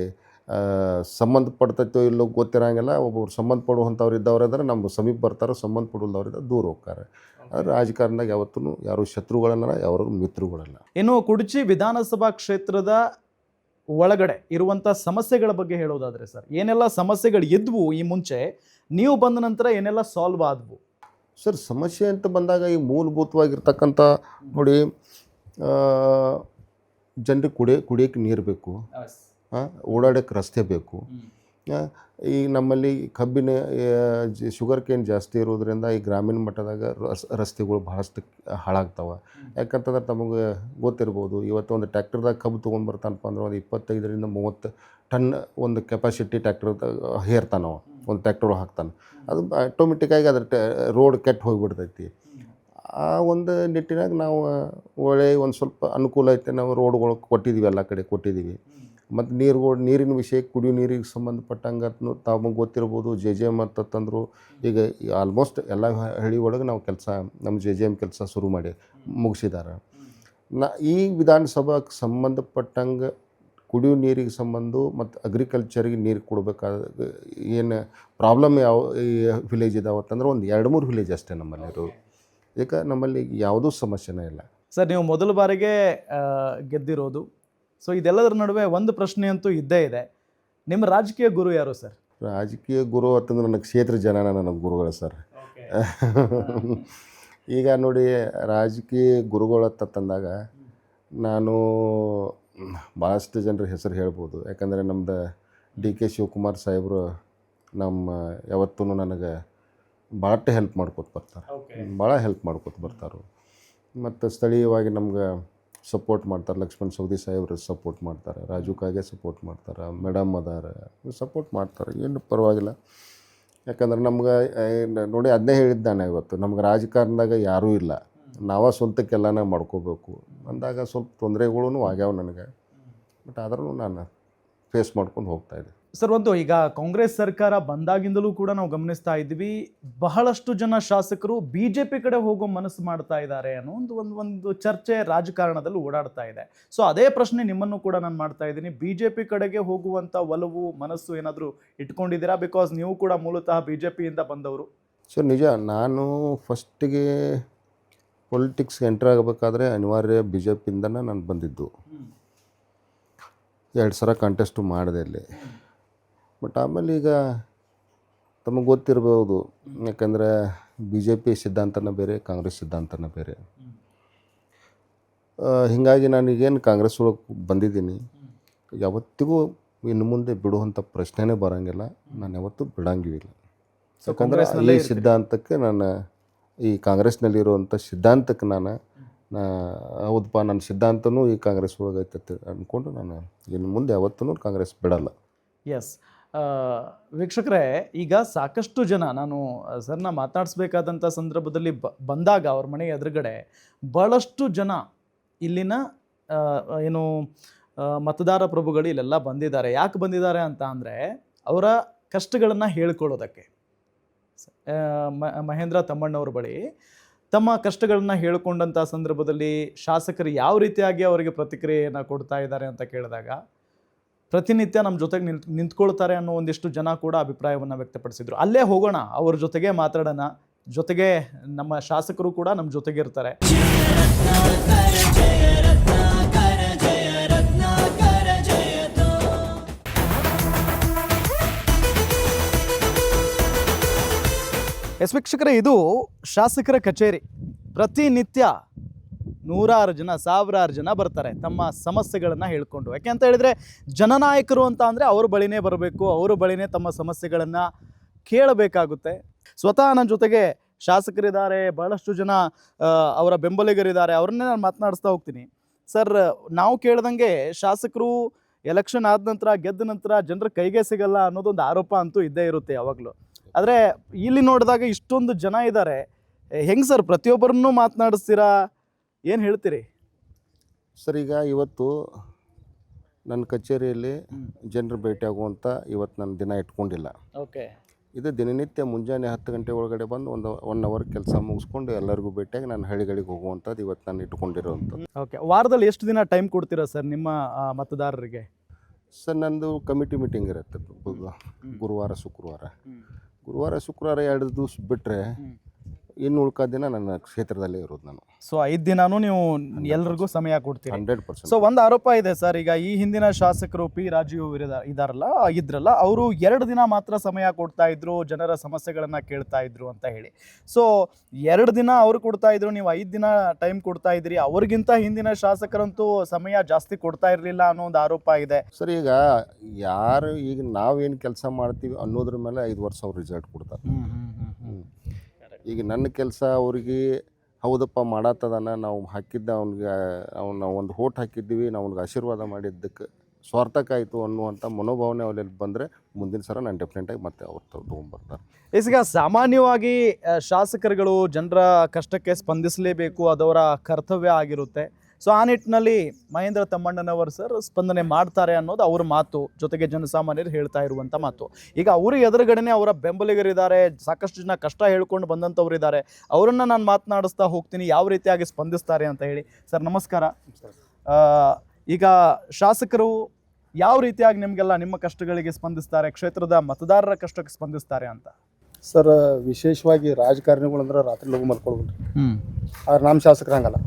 ಸಂಬಂಧಪಡ್ತೈತೋ ಇಲ್ಲೋ ಗೊತ್ತಿರೋಂಗಿಲ್ಲ. ಒಬ್ಬೊಬ್ರು ಸಂಬಂಧಪಡುವಂಥವ್ರು ಇದ್ದವ್ರು ಅಂದರೆ ನಮ್ಮ ಸಮೀಪ ಬರ್ತಾರೆ ಸಂಬಂಧಪಡುವವ್ರು ಇದ್ದಾರೆ ದೂರ ಹೋಗ್ತಾರೆ. ಆದರೆ ರಾಜಕಾರಣದಾಗ ಯಾವತ್ತೂ ಯಾರು ಶತ್ರುಗಳಲ್ಲ ಯಾರು ಮಿತ್ರಗಳಲ್ಲ ಇನ್ನು ಕುಡ್ಚಿ ವಿಧಾನಸಭಾ ಕ್ಷೇತ್ರದ ಒಳಗಡೆ ಇರುವಂಥ ಸಮಸ್ಯೆಗಳ ಬಗ್ಗೆ ಹೇಳೋದಾದರೆ ಸರ್ ಏನೆಲ್ಲ ಸಮಸ್ಯೆಗಳು ಇದ್ವು ಈ ಮುಂಚೆ ನೀವು ಬಂದ ನಂತರ ಏನೆಲ್ಲ ಸಾಲ್ವ್ ಆದವು? ಸರ್ ಸಮಸ್ಯೆ ಅಂತ ಬಂದಾಗ ಈ ಮೂಲಭೂತವಾಗಿರ್ತಕ್ಕಂಥ ನೋಡಿ ಜನರಿಗೆ ಕುಡಿಯ ಕುಡಿಯೋಕ್ಕೆ ನೀರು ಬೇಕು. ಓಡಾಡೋಕ್ಕೆ ರಸ್ತೆ ಬೇಕು. ಈಗ ಈ ನಮ್ಮಲ್ಲಿ ಕಬ್ಬಿನ ಶುಗರ್ ಕೇನ್ ಜಾಸ್ತಿ ಇರೋದ್ರಿಂದ ಈ ಗ್ರಾಮೀಣ ಮಟ್ಟದಾಗ ರಸ್ ರಸ್ತೆಗಳು ಭಾಳಷ್ಟು ಹಾಳಾಗ್ತವೆ. ಯಾಕಂತಂದ್ರೆ ತಮಗೆ ಗೊತ್ತಿರ್ಬೋದು ಇವತ್ತು ಒಂದು ಟ್ಯಾಕ್ಟರ್ದಾಗ ಕಬ್ಬು ತೊಗೊಂಡು ಬರ್ತಾನಪ್ಪ ಅಂದ್ರೆ ಒಂದು ಇಪ್ಪತ್ತೈದರಿಂದ ಮೂವತ್ತು ಟನ್ ಒಂದು ಕೆಪಾಸಿಟಿ ಟ್ಯಾಕ್ಟರ್ದಾಗ ಹೇರ್ತಾನೆ ಅವ ಒಂದು ಟ್ಯಾಕ್ಟರ್ ಹಾಕ್ತಾನೆ. ಅದು ಆಟೋಮೆಟಿಕ್ಕಾಗಿ ಅದ್ರ ಟ ರೋಡ್ ಕೆಟ್ಟು ಹೋಗಿಬಿಡ್ತೈತಿ. ಆ ಒಂದು ನಿಟ್ಟಿನಾಗ ನಾವು ಒಳ್ಳೆ ಒಂದು ಸ್ವಲ್ಪ ಅನುಕೂಲ ಐತೆ ನಾವು ರೋಡ್ಗಳು ಕೊಟ್ಟಿದ್ದೀವಿ ಎಲ್ಲ ಕಡೆ ಕೊಟ್ಟಿದ್ದೀವಿ ಮತ್ತು ನೀರುಗಳು ನೀರಿನ ವಿಷಯ ಕುಡಿಯೋ ನೀರಿಗೆ ಸಂಬಂಧಪಟ್ಟಂಗೆ ತಮಗೆ ಗೊತ್ತಿರ್ಬೋದು. ಜೆ ಜೆ ಎಂ ಅಂತಂದ್ರು ಈಗ ಆಲ್ಮೋಸ್ಟ್ ಎಲ್ಲ ಹಳ್ಳಿ ಒಳಗೆ ನಾವು ಕೆಲಸ, ನಮ್ಮ ಜೆ ಜೆ ಎಂ ಕೆಲಸ ಶುರು ಮಾಡಿ ಮುಗಿಸಿದ್ದಾರೆ ನಾ ಈ ವಿಧಾನಸಭಾಕ್ಕೆ ಸಂಬಂಧಪಟ್ಟಂಗೆ ಕುಡಿಯೋ ನೀರಿಗೆ ಸಂಬಂಧ ಮತ್ತು ಅಗ್ರಿಕಲ್ಚರಿಗೆ ನೀರು ಕೊಡಬೇಕಾದ ಏನು ಪ್ರಾಬ್ಲಮ್ ಯಾವ ವಿಲೇಜ್ ವಿಲೇಜ್ ಇದಾವತ್ತಂದ್ರೆ ಒಂದು ಎರಡು ಮೂರು ವಿಲೇಜ್ ಅಷ್ಟೇ ನಮ್ಮಲ್ಲಿ ಇರೋದು ಈಗ ನಮ್ಮಲ್ಲಿ ಯಾವುದೂ ಸಮಸ್ಯೆನೇ ಇಲ್ಲ. ಸರ್ ನೀವು ಮೊದಲ ಬಾರಿಗೆ ಗೆದ್ದಿರೋದು. ಸೊ ಇದೆಲ್ಲದರ ನಡುವೆ ಒಂದು ಪ್ರಶ್ನೆ ಅಂತೂ ಇದ್ದೇ ಇದೆ. ನಿಮ್ಮ ರಾಜಕೀಯ ಗುರು ಯಾರು ಸರ್? ರಾಜಕೀಯ ಗುರು ಅಂತಂದ್ರೆ ನನಗೆ ಕ್ಷೇತ್ರ ಜನನ ನನಗೆ ಗುರುಗಳು ಸರ್. ಈಗ ನೋಡಿ ರಾಜಕೀಯ ಗುರುಗಳು ಅಂತ ತಂದಾಗ ನಾನು ಭಾಳಷ್ಟು ಜನರ ಹೆಸರು ಹೇಳ್ಬೋದು. ಯಾಕಂದರೆ ನಮ್ದು ಡಿ ಕೆ ಶಿವಕುಮಾರ್ ಸಾಹೇಬರು ನಮ್ಮ ಯಾವತ್ತೂ ನನಗೆ ಭಾಳಷ್ಟು ಹೆಲ್ಪ್ ಮಾಡ್ಕೊತ ಬರ್ತಾರೆ. ಭಾಳ ಹೆಲ್ಪ್ ಮಾಡ್ಕೊತ ಬರ್ತಾರೆ. ಮತ್ತು ಸ್ಥಳೀಯವಾಗಿ ನಮ್ಗೆ ಸಪೋರ್ಟ್ ಮಾಡ್ತಾರೆ. ಲಕ್ಷ್ಮಣ್ ಸೌದಿ ಸಾಹೇಬ್ರು ಸಪೋರ್ಟ್ ಮಾಡ್ತಾರೆ. ರಾಜು ಕಾಗೆ ಸಪೋರ್ಟ್ ಮಾಡ್ತಾರೆ. ಮೇಡಮ್ ಅದಾರ. ಸಪೋರ್ಟ್ ಮಾಡ್ತಾರೆ. ಏನು ಪರವಾಗಿಲ್ಲ. ಯಾಕಂದ್ರೆ ನಮ್ಗೆ ನೋಡಿ ಅದನ್ನೇ ಹೇಳಿದ್ದಾನೆ ಇವತ್ತು. ನಮ್ಗೆ ರಾಜಕಾರಣದಾಗ ಯಾರೂ ಇಲ್ಲ. ನಾವೇ ಸ್ವಂತಕ್ಕೆಲ್ಲನ ಮಾಡ್ಕೋಬೇಕು. ಅಂದಾಗ ಸ್ವಲ್ಪ ತೊಂದರೆಗಳೂ ಆಗ್ಯಾವ ನನಗೆ. ಬಟ್ ಆದ್ರೂ ನಾನು ಫೇಸ್ ಮಾಡ್ಕೊಂಡು ಹೋಗ್ತಾ ಇದ್ದೆ. ಸರ್ ಒಂದು ಈಗ ಕಾಂಗ್ರೆಸ್ ಸರ್ಕಾರ ಬಂದಾಗಿಂದಲೂ ಕೂಡ ನಾವು ಗಮನಿಸ್ತಾ ಇದ್ವಿ ಬಹಳಷ್ಟು ಜನ ಶಾಸಕರು ಬಿ ಜೆ ಪಿ ಕಡೆ ಹೋಗೋ ಮನಸ್ಸು ಮಾಡ್ತಾ ಇದ್ದಾರೆ ಅನ್ನೋ ಒಂದು ಒಂದು ಒಂದು ಚರ್ಚೆ ರಾಜಕಾರಣದಲ್ಲಿ ಓಡಾಡ್ತಾ ಇದೆ. ಸೊ ಅದೇ ಪ್ರಶ್ನೆ ನಿಮ್ಮನ್ನು ಕೂಡ ನಾನು ಮಾಡ್ತಾ ಇದ್ದೀನಿ. ಬಿ ಜೆ ಪಿ ಕಡೆಗೆ ಹೋಗುವಂಥ ಒಲವು ಮನಸ್ಸು ಏನಾದರೂ ಇಟ್ಕೊಂಡಿದ್ದೀರಾ? ಬಿಕಾಸ್ ನೀವು ಕೂಡ ಮೂಲತಃ ಬಿ ಜೆ ಪಿಯಿಂದ ಬಂದವರು. ಸೊ ನಿಜ ನಾನು ಫಸ್ಟಿಗೆ ಪೊಲಿಟಿಕ್ಸ್ಗೆ ಎಂಟ್ರ್ ಆಗಬೇಕಾದ್ರೆ ಅನಿವಾರ್ಯ ಬಿ ಜೆ ಪಿಯಿಂದನೇ ನಾನು ಬಂದಿದ್ದು. ಎರಡು ಸಲ ಕಂಟೆಸ್ಟು ಮಾಡಿದೆ ಅಲ್ಲಿ ಬಟ್ ಆಮೇಲೆ ಈಗ ತಮಗೆ ಗೊತ್ತಿರ್ಬೋದು ಯಾಕಂದರೆ ಬಿ ಜೆ ಪಿ ಸಿದ್ಧಾಂತನ ಬೇರೆ ಕಾಂಗ್ರೆಸ್ ಸಿದ್ಧಾಂತನ ಬೇರೆ. ಹೀಗಾಗಿ ಹೀಗಾಗಿ ನಾನೀಗೇನು ಕಾಂಗ್ರೆಸ್ ಒಳಗೆ ಬಂದಿದ್ದೀನಿ. ಯಾವತ್ತಿಗೂ ಇನ್ನು ಮುಂದೆ ಬಿಡುವಂಥ ಪ್ರಶ್ನೆನೇ ಬರೋಂಗಿಲ್ಲ. ನಾನು ಯಾವತ್ತೂ ಬಿಡಂಗಿಲ್ಲ. ಯಾಕಂದರೆ ಈ ಸಿದ್ಧಾಂತಕ್ಕೆ ನಾನು ಈ ಕಾಂಗ್ರೆಸ್ನಲ್ಲಿರುವಂಥ ಸಿದ್ಧಾಂತಕ್ಕೆ ನಾನು ಹೌದಪ್ಪ, ನನ್ನ ಸಿದ್ಧಾಂತನೂ ಈ ಕಾಂಗ್ರೆಸ್ ಒಳಗೆ ಐತತ್ತೆ ಅಂದ್ಕೊಂಡು ನಾನು ಇನ್ನು ಮುಂದೆ ಯಾವತ್ತೂ ಕಾಂಗ್ರೆಸ್ ಬಿಡಲ್ಲ. ಎಸ್ ವೀಕ್ಷಕರೇ, ಈಗ ಸಾಕಷ್ಟು ಜನ ನಾನು ಸರ್ನ ಮಾತಾಡಿಸ್ಬೇಕಾದಂಥ ಸಂದರ್ಭದಲ್ಲಿ ಬ, ಬಂದಾಗ ಅವ್ರ ಮನೆ ಎದುರುಗಡೆ ಭಾಳಷ್ಟು ಜನ ಇಲ್ಲಿನ ಏನು ಮತದಾರ ಪ್ರಭುಗಳು ಇಲ್ಲೆಲ್ಲ ಬಂದಿದ್ದಾರೆ. ಯಾಕೆ ಬಂದಿದ್ದಾರೆ ಅಂತ ಅಂದರೆ ಅವರ ಕಷ್ಟಗಳನ್ನು ಹೇಳ್ಕೊಳ್ಳೋದಕ್ಕೆ. ಮಹೇಂದ್ರ ತಮ್ಮಣ್ಣವ್ರ ಬಳಿ ತಮ್ಮ ಕಷ್ಟಗಳನ್ನ ಹೇಳ್ಕೊಂಡಂಥ ಸಂದರ್ಭದಲ್ಲಿ ಶಾಸಕರು ಯಾವ ರೀತಿಯಾಗಿ ಅವರಿಗೆ ಪ್ರತಿಕ್ರಿಯೆಯನ್ನು ಕೊಡ್ತಾ ಇದ್ದಾರೆ ಅಂತ ಕೇಳಿದಾಗ ಪ್ರತಿನಿತ್ಯ ನಮ್ಮ ಜೊತೆಗೆ ನಿಂತ್, ನಿಂತ್ಕೊಳ್ತಾರೆ ಅನ್ನೋ ಒಂದಿಷ್ಟು ಜನ ಕೂಡ ಅಭಿಪ್ರಾಯವನ್ನು ವ್ಯಕ್ತಪಡಿಸಿದ್ರು. ಅಲ್ಲೇ ಹೋಗೋಣ, ಅವ್ರ ಜೊತೆಗೆ ಮಾತಾಡೋಣ. ಜೊತೆಗೆ ನಮ್ಮ ಶಾಸಕರು ಕೂಡ ನಮ್ಮ ಜೊತೆಗೆ ಎಸ್ ವೀಕ್ಷಕರೇ, ಇದು ಶಾಸಕರ ಕಚೇರಿ. ಪ್ರತಿನಿತ್ಯ ನೂರಾರು ಜನ, ಸಾವಿರಾರು ಜನ ಬರ್ತಾರೆ ತಮ್ಮ ಸಮಸ್ಯೆಗಳನ್ನು ಹೇಳ್ಕೊಂಡು. ಯಾಕೆ ಅಂತ ಹೇಳಿದರೆ, ಜನನಾಯಕರು ಅಂತ ಅಂದರೆ ಅವ್ರ ಬಳಿನೇ ಬರಬೇಕು, ಅವ್ರ ಬಳಿನೇ ತಮ್ಮ ಸಮಸ್ಯೆಗಳನ್ನು ಕೇಳಬೇಕಾಗುತ್ತೆ. ಸ್ವತಃ ನನ್ನ ಜೊತೆಗೆ ಶಾಸಕರಿದ್ದಾರೆ, ಬಹಳಷ್ಟು ಜನ ಅವರ ಬೆಂಬಲಿಗರಿದ್ದಾರೆ, ಅವ್ರನ್ನೇ ನಾನು ಮಾತನಾಡಿಸ್ತಾ ಹೋಗ್ತೀನಿ. ಸರ್, ನಾವು ಕೇಳ್ದಂಗೆ ಶಾಸಕರು ಎಲೆಕ್ಷನ್ ಆದ ನಂತರ, ಗೆದ್ದ ನಂತರ ಜನರ ಕೈಗೆ ಸಿಗಲ್ಲ ಅನ್ನೋದೊಂದು ಆರೋಪ ಅಂತೂ ಇದ್ದೇ ಇರುತ್ತೆ ಯಾವಾಗಲೂ. ಆದರೆ ಇಲ್ಲಿ ನೋಡಿದಾಗ ಇಷ್ಟೊಂದು ಜನ ಇದ್ದಾರೆ ಹೆಂಗೆ ಸರ್ ಪ್ರತಿಯೊಬ್ಬರನ್ನೂ ಮಾತನಾಡಿಸ್ತೀರಾ? ಏನು ಹೇಳ್ತೀರಿ? ಸರ್ ಈಗ ಇವತ್ತು ನನ್ನ ಕಚೇರಿಯಲ್ಲಿ ಜನರು ಭೇಟಿಯಾಗುವಂಥ ಇವತ್ತು ನಾನು ದಿನ ಇಟ್ಕೊಂಡಿಲ್ಲ. ಓಕೆ. ಇದು ದಿನನಿತ್ಯ ಮುಂಜಾನೆ ಹತ್ತು ಗಂಟೆ ಒಳಗಡೆ ಬಂದು ಒಂದು ಒನ್ ಅವರ್ ಕೆಲಸ ಮುಗಿಸ್ಕೊಂಡು ಎಲ್ಲರಿಗೂ ಭೇಟಿಯಾಗಿ ನಾನು ಹಳ್ಳಿಗಳಿಗೆ ಹೋಗುವಂಥದ್ದು ಇವತ್ತು ನಾನು ಇಟ್ಕೊಂಡಿರೋವಂಥದ್ದು. ಓಕೆ. ವಾರದಲ್ಲಿ ಎಷ್ಟು ದಿನ ಟೈಮ್ ಕೊಡ್ತೀರಾ ಸರ್ ನಿಮ್ಮ ಆ, ಮತದಾರರಿಗೆ? ಸರ್ ನಂದು ಕಮಿಟಿ ಮೀಟಿಂಗ್ ಇರುತ್ತೆ. ಗುರುವಾರ ಶುಕ್ರವಾರ. ಗುರುವಾರ ಶುಕ್ರವಾರ ಎರಡು ದಿವಸ ಬಿಟ್ಟರೆ ಇನ್ನು ಉಳ್ಕೋ ದಿನ ನನ್ನ ಕ್ಷೇತ್ರದಲ್ಲೇ ಇರೋದು ನಾನು. ಸೊ ಐದು ದಿನಾನು ನೀವು ಎಲ್ರಿಗೂ ಸಮಯ ಕೊಡ್ತೀರಿ. Hundred percent. ಸೊ ಒಂದು ಆರೋಪ ಇದೆ ಸರ್ ಈಗ ಈ ಹಿಂದಿನ ಶಾಸಕರು ಪಿ ರಾಜೀವ್ ಇರದ- ಇದಾರಲ್ಲ ಇದ್ರಲ್ಲ ಅವರು ಎರಡು ದಿನ ಮಾತ್ರ ಸಮಯ ಕೊಡ್ತಾ ಇದ್ರು ಜನರ ಸಮಸ್ಯೆಗಳನ್ನ ಕೇಳ್ತಾ ಇದ್ರು ಅಂತ ಹೇಳಿ. ಸೊ ಎರಡು ದಿನ ಅವ್ರು ಕೊಡ್ತಾ ಇದ್ರು ನೀವು ಐದು ದಿನ ಟೈಮ್ ಕೊಡ್ತಾ ಇದ್ರಿ ಅವ್ರಿಗಿಂತ ಹಿಂದಿನ ಶಾಸಕರಂತೂ ಸಮಯ ಜಾಸ್ತಿ ಕೊಡ್ತಾ ಇರಲಿಲ್ಲ ಅನ್ನೋ ಒಂದು ಆರೋಪ ಇದೆ. ಸರ್ ಈಗ ಯಾರು ಈಗ ನಾವೇನು ಕೆಲಸ ಮಾಡ್ತೀವಿ ಅನ್ನೋದ್ರ ಮೇಲೆ ಐದು ವರ್ಷ ಅವ್ರು ರಿಸಲ್ಟ್ ಕೊಡ್ತಾರೆ. ಹ್ಮ್. ಈಗ ನನ್ನ ಕೆಲಸ ಅವ್ರಿಗೆ ಹೌದಪ್ಪ ಮಾಡತ್ತದನ, ನಾವು ಹಾಕಿದ್ದ ಅವ್ನಿಗೆ, ಅವ್ನ ಒಂದು ಹೋಟ್ ಹಾಕಿದ್ದೀವಿ, ನಾವು ಅವ್ನಿಗೆ ಆಶೀರ್ವಾದ ಮಾಡಿದ್ದಕ್ಕೆ ಸ್ವಾರ್ಥಕ್ಕಾಯಿತು ಅನ್ನುವಂಥ ಮನೋಭಾವನೆ ಅವರಲ್ಲಿ ಬಂದರೆ ಮುಂದಿನ ಸಲ ನಾನು ಡೆಫಿನೆಟಾಗಿ ಮತ್ತೆ ಅವ್ರು ತೊಗೊಂಬರ್ತಾರೆ ಈಗ ಸಾಮಾನ್ಯವಾಗಿ ಶಾಸಕರುಗಳು ಜನರ ಕಷ್ಟಕ್ಕೆ ಸ್ಪಂದಿಸಲೇಬೇಕು ಅದವರ ಕರ್ತವ್ಯ ಆಗಿರುತ್ತೆ. ಸೊ ಆ ನಿಟ್ಟಿನಲ್ಲಿ ಮಹೇಂದ್ರ ತಮ್ಮಣ್ಣನವರು ಸರ್ ಸ್ಪಂದನೆ ಮಾಡ್ತಾರೆ ಅನ್ನೋದು ಅವ್ರ ಮಾತು. ಜೊತೆಗೆ ಜನಸಾಮಾನ್ಯರು ಹೇಳ್ತಾ ಇರುವಂಥ ಮಾತು. ಈಗ ಅವರು ಎದುರುಗಡೆನೆ ಅವರ ಬೆಂಬಲಿಗರಿದ್ದಾರೆ. ಸಾಕಷ್ಟು ಜನ ಕಷ್ಟ ಹೇಳ್ಕೊಂಡು ಬಂದಂಥವ್ರು ಇದ್ದಾರೆ. ಅವರನ್ನು ನಾನು ಮಾತನಾಡಿಸ್ತಾ ಹೋಗ್ತೀನಿ. ಯಾವ ರೀತಿಯಾಗಿ ಸ್ಪಂದಿಸ್ತಾರೆ ಅಂತ ಹೇಳಿ. ಸರ್ ನಮಸ್ಕಾರ. ಈಗ ಶಾಸಕರು ಯಾವ ರೀತಿಯಾಗಿ ನಿಮಗೆಲ್ಲ ನಿಮ್ಮ ಕಷ್ಟಗಳಿಗೆ ಸ್ಪಂದಿಸ್ತಾರೆ? ಕ್ಷೇತ್ರದ ಮತದಾರರ ಕಷ್ಟಕ್ಕೆ ಸ್ಪಂದಿಸ್ತಾರೆ ಅಂತ. ಸರ್ ವಿಶೇಷವಾಗಿ ರಾಜಕಾರಣಿಗಳು ಅಂದ್ರೆ ರಾತ್ರಿ ಲಘು ಮಲ್ಕೊಳ್ಬೇಕು ಆದ್ರೆ ನಮ್ಮ ಶಾಸಕರು ಹಂಗಲ್ಲ.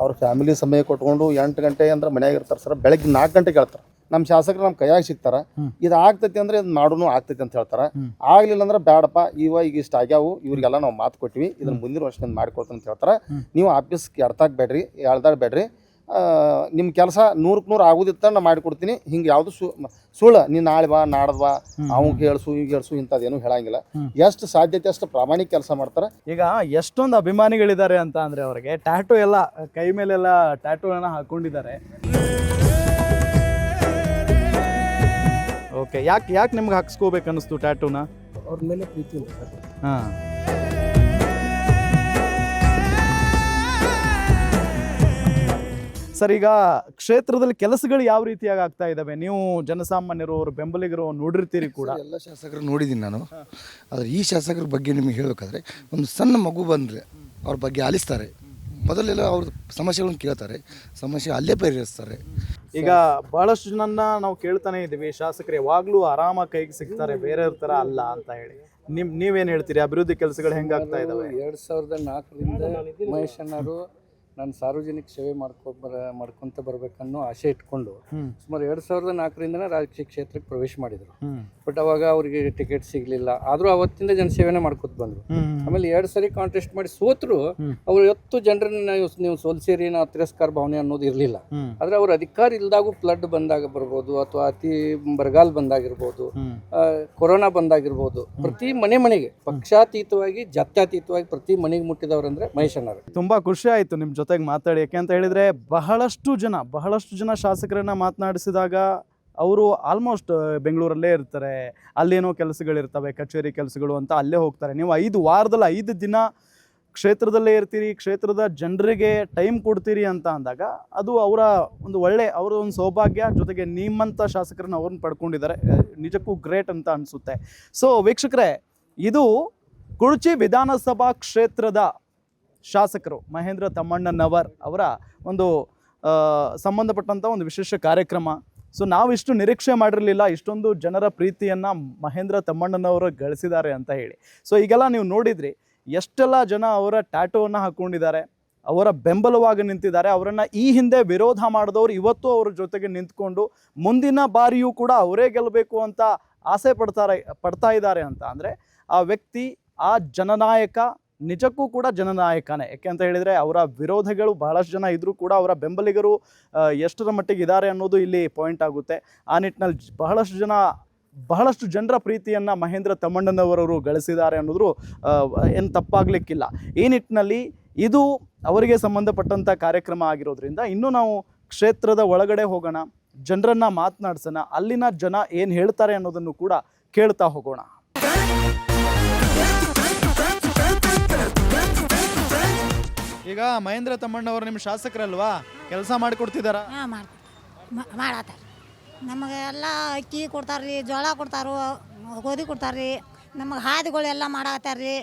ಅವ್ರ ಫ್ಯಾಮಿಲಿ ಸಮಯ ಕೊಟ್ಕೊಂಡು ಎಂಟು ಗಂಟೆ ಅಂದ್ರೆ ಮನ್ಯಾಗ ಇರ್ತಾರೆ ಸರ್. ಬೆಳಗ್ಗೆ ನಾಲ್ಕು ಗಂಟೆಗೆ ಹೇಳ್ತಾರೆ. ನಮ್ಮ ಶಾಸಕರು ನಮ್ಮ ಕೈಯಾಗ ಸಿಗ್ತಾರ. ಇದು ಆಗ್ತೈತಿ ಅಂದ್ರೆ ಇದು ಮಾಡೋನು ಆಗ್ತೈತಿ ಅಂತ ಹೇಳ್ತಾರ. ಆಗ್ಲಿಲ್ಲ ಅಂದ್ರೆ ಬೇಡಪ್ಪ ಇವ ಈಗ ಇಷ್ಟ ಆಗ್ಯಾವು ಇವ್ರಿಗೆಲ್ಲ ನಾವು ಮಾತು ಕೊಟ್ಟಿವಿ ಇದನ್ನ ಮುಂದಿನ ವರ್ಷದಿಂದ ಮಾಡಿಕೊಡ್ತೀನಿ ಅಂತ ಹೇಳ್ತಾರ. ನೀವು ಆಫೀಸ್ಗೆ ಎಡ್ತಾಕ್ ಬೇಡ್ರಿ. ಎಳ್ದಾಡ್ಬೇಡ್ರಿ ನಿಮ್ಮ ಕೆಲಸ ನೂರಕ್ಕೆ ನೂರು ಆಗೋದಿತ್ತ ನಾ ಮಾಡಿಕೊಡ್ತೀನಿ. ಹಿಂಗೆ ಯಾವುದು ಸು ಸುಳ್ಳು. ನೀ ನಾಳೆ ಬಾ ನಾಡ್ದು ಬಾ ಅವ್ಗೆ ಹೇಳ್ಸು ಈಗ ಹೇಳ್ಸು ಇಂಥದ್ದೇನು ಹೇಳಂಗಿಲ್ಲ. ಎಷ್ಟು ಸಾಧ್ಯತೆ ಅಷ್ಟು ಪ್ರಾಮಾಣಿಕ ಕೆಲಸ ಮಾಡ್ತಾರೆ. ಈಗ ಎಷ್ಟೊಂದು ಅಭಿಮಾನಿಗಳಿದ್ದಾರೆ ಅಂತ ಅಂದರೆ ಅವರಿಗೆ ಟ್ಯಾಟೂ ಎಲ್ಲ ಕೈ ಮೇಲೆಲ್ಲ ಟ್ಯಾಟೂಗಳನ್ನ ಹಾಕೊಂಡಿದ್ದಾರೆ. ಓಕೆ ಯಾಕೆ ಯಾಕೆ ನಿಮ್ಗೆ ಹಾಕ್ಸ್ಕೋಬೇಕು ಅನ್ನಿಸ್ತು ಟ್ಯಾಟೂನ? ಅವ್ರ ಮೇಲೆ ಪ್ರೀತಿ ಹಾಂ. ಸರ್ ಈಗ ಕ್ಷೇತ್ರದಲ್ಲಿ ಕೆಲಸಗಳು ಯಾವ ರೀತಿಯಾಗಿ ಆಗ್ತಾ ಇದ್ದಾವೆ ನೀವು ಜನಸಾಮಾನ್ಯರು ಅವ್ರ ಬೆಂಬಲಿಗರು ನೋಡಿರ್ತೀರಿ ಕೂಡ. ಎಲ್ಲ ಶಾಸಕರು ನೋಡಿದ್ದೀನಿ ನಾನು. ಆದರೆ ಈ ಶಾಸಕರ ಬಗ್ಗೆ ನಿಮಗೆ ಹೇಳಬೇಕಾದ್ರೆ ಒಂದು ಸಣ್ಣ ಮಗು ಬಂದರೆ ಅವ್ರ ಬಗ್ಗೆ ಆಲಿಸ್ತಾರೆ. ಮೊದಲೆಲ್ಲ ಅವ್ರ ಸಮಸ್ಯೆಗಳನ್ನು ಕೇಳ್ತಾರೆ. ಸಮಸ್ಯೆ ಅಲ್ಲೇ ಪರಿಹರಿಸ್ತಾರೆ. ಈಗ ಬಹಳಷ್ಟು ಜನನ್ನ ನಾವು ಕೇಳ್ತಾನೆ ಇದ್ದೀವಿ. ಶಾಸಕರು ಯಾವಾಗಲೂ ಆರಾಮ ಕೈಗೆ ಸಿಗ್ತಾರೆ ಬೇರೆಯವ್ರ ಥರ ಅಲ್ಲ ಅಂತ ಹೇಳಿ. ನಿಮ್ ನೀವೇನು ಹೇಳ್ತೀರಿ? ಅಭಿವೃದ್ಧಿ ಕೆಲಸಗಳು ಹೆಂಗಾಗ್ತಾ ಇದಾವೆ? ಎರಡು ಸಾವಿರದ ನಾಲ್ಕರಿಂದ ಮಹೇಶ್ ಅಣ್ಣರು ನಾನು ಸಾರ್ವಜನಿಕ ಸೇವೆ ಮಾಡ್ಕೊ ಬರ ಮಾಡ್ಕೊಂತ ಬರ್ಬೇಕನ್ನೋ ಆಸೆ ಇಟ್ಕೊಂಡು ಸುಮಾರು ಎರಡು ಸಾವಿರದ ನಾಲ್ಕರಿಂದನೇ ರಾಜಕೀಯ ಕ್ಷೇತ್ರಕ್ಕೆ ಪ್ರವೇಶ ಮಾಡಿದರು. ಬಟ್ ಅವಾಗ ಅವರಿಗೆ ಟಿಕೆಟ್ ಸಿಗಲಿಲ್ಲ. ಆದರೂ ಅವತ್ತಿಂದ ಜನಸೇವೆನೇ ಮಾಡ್ಕೊತ ಬಂದರು. ಆಮೇಲೆ ಎರಡು ಸರಿ ಕಾಂಟೆಸ್ಟ್ ಮಾಡಿ ಸೋತರು ಅವ್ರು ಎತ್ತು ಜನರನ್ನ ನೀವು ಸೋಲ್ಸೇರಿ ನಾವು ತಿರಸ್ಕಾರ ಭಾವನೆ ಅನ್ನೋದು ಇರಲಿಲ್ಲ. ಆದ್ರೆ ಅವ್ರ ಅಧಿಕಾರ ಇಲ್ದಾಗೂ ಫ್ಲಡ್ ಬಂದಾಗ ಬರ್ಬೋದು ಅಥವಾ ಅತಿ ಬರಗಾಲ ಬಂದಾಗಿರ್ಬೋದು ಕೊರೋನಾ ಬಂದಾಗಿರ್ಬೋದು ಪ್ರತಿ ಮನೆ ಮನೆಗೆ ಪಕ್ಷಾತೀತವಾಗಿ ಜಾತ್ಯಾತೀತವಾಗಿ ಪ್ರತಿ ಮನೆಗೆ ಮುಟ್ಟಿದವ್ರಂದ್ರೆ ಮಹೇಶ್ ಅಣ್ಣರು. ತುಂಬಾ ಖುಷಿ ಆಯ್ತು ನಿಮ್ ಜೊತೆಗೆ ಮಾತಾಡಿ. ಯಾಕೆ ಅಂತ ಹೇಳಿದರೆ ಬಹಳಷ್ಟು ಜನ ಬಹಳಷ್ಟು ಜನ ಶಾಸಕರನ್ನ ಮಾತನಾಡಿಸಿದಾಗ ಅವರು ಆಲ್ಮೋಸ್ಟ್ ಬೆಂಗಳೂರಲ್ಲೇ ಇರ್ತಾರೆ. ಅಲ್ಲೇನೋ ಕೆಲಸಗಳಿರ್ತವೆ, ಕಚೇರಿ ಕೆಲಸಗಳು ಅಂತ ಅಲ್ಲೇ ಹೋಗ್ತಾರೆ. ನೀವು ಐದು ವಾರದಲ್ಲಿ ಐದು ದಿನ ಕ್ಷೇತ್ರದಲ್ಲೇ ಇರ್ತೀರಿ, ಕ್ಷೇತ್ರದ ಜನರಿಗೆ ಟೈಮ್ ಕೊಡ್ತೀರಿ ಅಂತ ಅಂದಾಗ ಅದು ಅವರ ಒಂದು ಒಳ್ಳೆ, ಅವರ ಒಂದು ಸೌಭಾಗ್ಯ, ಜೊತೆಗೆ ನಿಮ್ಮಂಥ ಶಾಸಕರನ್ನ ಅವ್ರನ್ನ ಪಡ್ಕೊಂಡಿದ್ದಾರೆ. ನಿಜಕ್ಕೂ ಗ್ರೇಟ್ ಅಂತ ಅನಿಸುತ್ತೆ. ಸೊ ವೀಕ್ಷಕರೇ, ಇದು ಕುರುಚಿ ವಿಧಾನಸಭಾ ಕ್ಷೇತ್ರದ ಶಾಸಕರು ಮಹೇಂದ್ರ ತಮ್ಮಣ್ಣನವರ್ ಅವರ ಒಂದು ಸಂಬಂಧಪಟ್ಟಂಥ ಒಂದು ವಿಶೇಷ ಕಾರ್ಯಕ್ರಮ. ಸೊ, ನಾವು ಇಷ್ಟು ನಿರೀಕ್ಷೆ ಮಾಡಿರಲಿಲ್ಲ, ಇಷ್ಟೊಂದು ಜನರ ಪ್ರೀತಿಯನ್ನು ಮಹೇಂದ್ರ ತಮ್ಮಣ್ಣನವರು ಗಳಿಸಿದ್ದಾರೆ ಅಂತ ಹೇಳಿ. ಸೊ, ಈಗೆಲ್ಲ ನೀವು ನೋಡಿದ್ರಿ, ಎಷ್ಟೆಲ್ಲ ಜನ ಅವರ ಟ್ಯಾಟೋವನ್ನು ಹಾಕ್ಕೊಂಡಿದ್ದಾರೆ ಅವರ ಬೆಂಬಲವಾಗಿ ನಿಂತಿದ್ದಾರೆ, ಅವರನ್ನು ಈ ಹಿಂದೆ ವಿರೋಧ ಮಾಡಿದವರು ಇವತ್ತು ಅವರ ಜೊತೆಗೆ ನಿಂತ್ಕೊಂಡು ಮುಂದಿನ ಬಾರಿಯೂ ಕೂಡ ಅವರೇ ಗೆಲ್ಲಬೇಕು ಅಂತ ಆಸೆ ಪಡ್ತಾರೆ, ಪಡ್ತಾ ಇದ್ದಾರೆ ಅಂತ. ಅಂದರೆ, ಆ ವ್ಯಕ್ತಿ, ಆ ಜನನಾಯಕ ನಿಜಕ್ಕೂ ಕೂಡ ಜನನಾಯಕನೇ. ಯಾಕೆ ಅಂತ ಹೇಳಿದರೆ ಅವರ ವಿರೋಧಿಗಳು ಬಹಳಷ್ಟು ಜನ ಇದ್ದರೂ ಕೂಡ ಅವರ ಬೆಂಬಲಿಗರು ಎಷ್ಟರ ಮಟ್ಟಿಗೆ ಇದ್ದಾರೆ ಅನ್ನೋದು ಇಲ್ಲಿ ಪಾಯಿಂಟ್ ಆಗುತ್ತೆ. ಆ ನಿಟ್ಟಿನಲ್ಲಿ ಬಹಳಷ್ಟು ಜನ, ಬಹಳಷ್ಟು ಜನರ ಪ್ರೀತಿಯನ್ನು ಮಹೇಂದ್ರ ತಮ್ಮಣ್ಣನವರವರು ಗಳಿಸಿದ್ದಾರೆ ಅನ್ನೋದ್ರು ಏನು ತಪ್ಪಾಗಲಿಕ್ಕಿಲ್ಲ. ಈ ನಿಟ್ಟಿನಲ್ಲಿ ಇದು ಅವರಿಗೆ ಸಂಬಂಧಪಟ್ಟಂಥ ಕಾರ್ಯಕ್ರಮ ಆಗಿರೋದ್ರಿಂದ ಇನ್ನೂ ನಾವು ಕ್ಷೇತ್ರದ ಒಳಗಡೆ ಹೋಗೋಣ, ಜನರನ್ನು ಮಾತನಾಡ್ಸೋಣ, ಅಲ್ಲಿನ ಜನ ಏನು ಹೇಳ್ತಾರೆ ಅನ್ನೋದನ್ನು ಕೂಡ ಕೇಳ್ತಾ ಹೋಗೋಣ. ಈಗ ಮಹೇಂದ್ರ ತಮ್ಮಣ್ಣವರು ನಿಮ್ಮ ಶಾಸಕರಲ್ವಾ? ಕೆಲಸ ಮಾಡಿಕೊಡ್ತಿದ್ದಾರಾ ಹಾಂ ಮಾಡ್ಕೊಡ್ತಾರೆ ಮಾಡತ್ತಾರ ನಮಗೆ ಎಲ್ಲ ಅಕ್ಕಿ ಕೊಡ್ತಾರ್ರಿ ಜೋಳ ಕೊಡ್ತಾರೋ ಗೋಧಿ ಕೊಡ್ತಾರ್ರಿ ನಮಗೆ ಹಾದಿಗಳು ಎಲ್ಲ ಮಾಡಾಕತ್ತಾರ ರೀ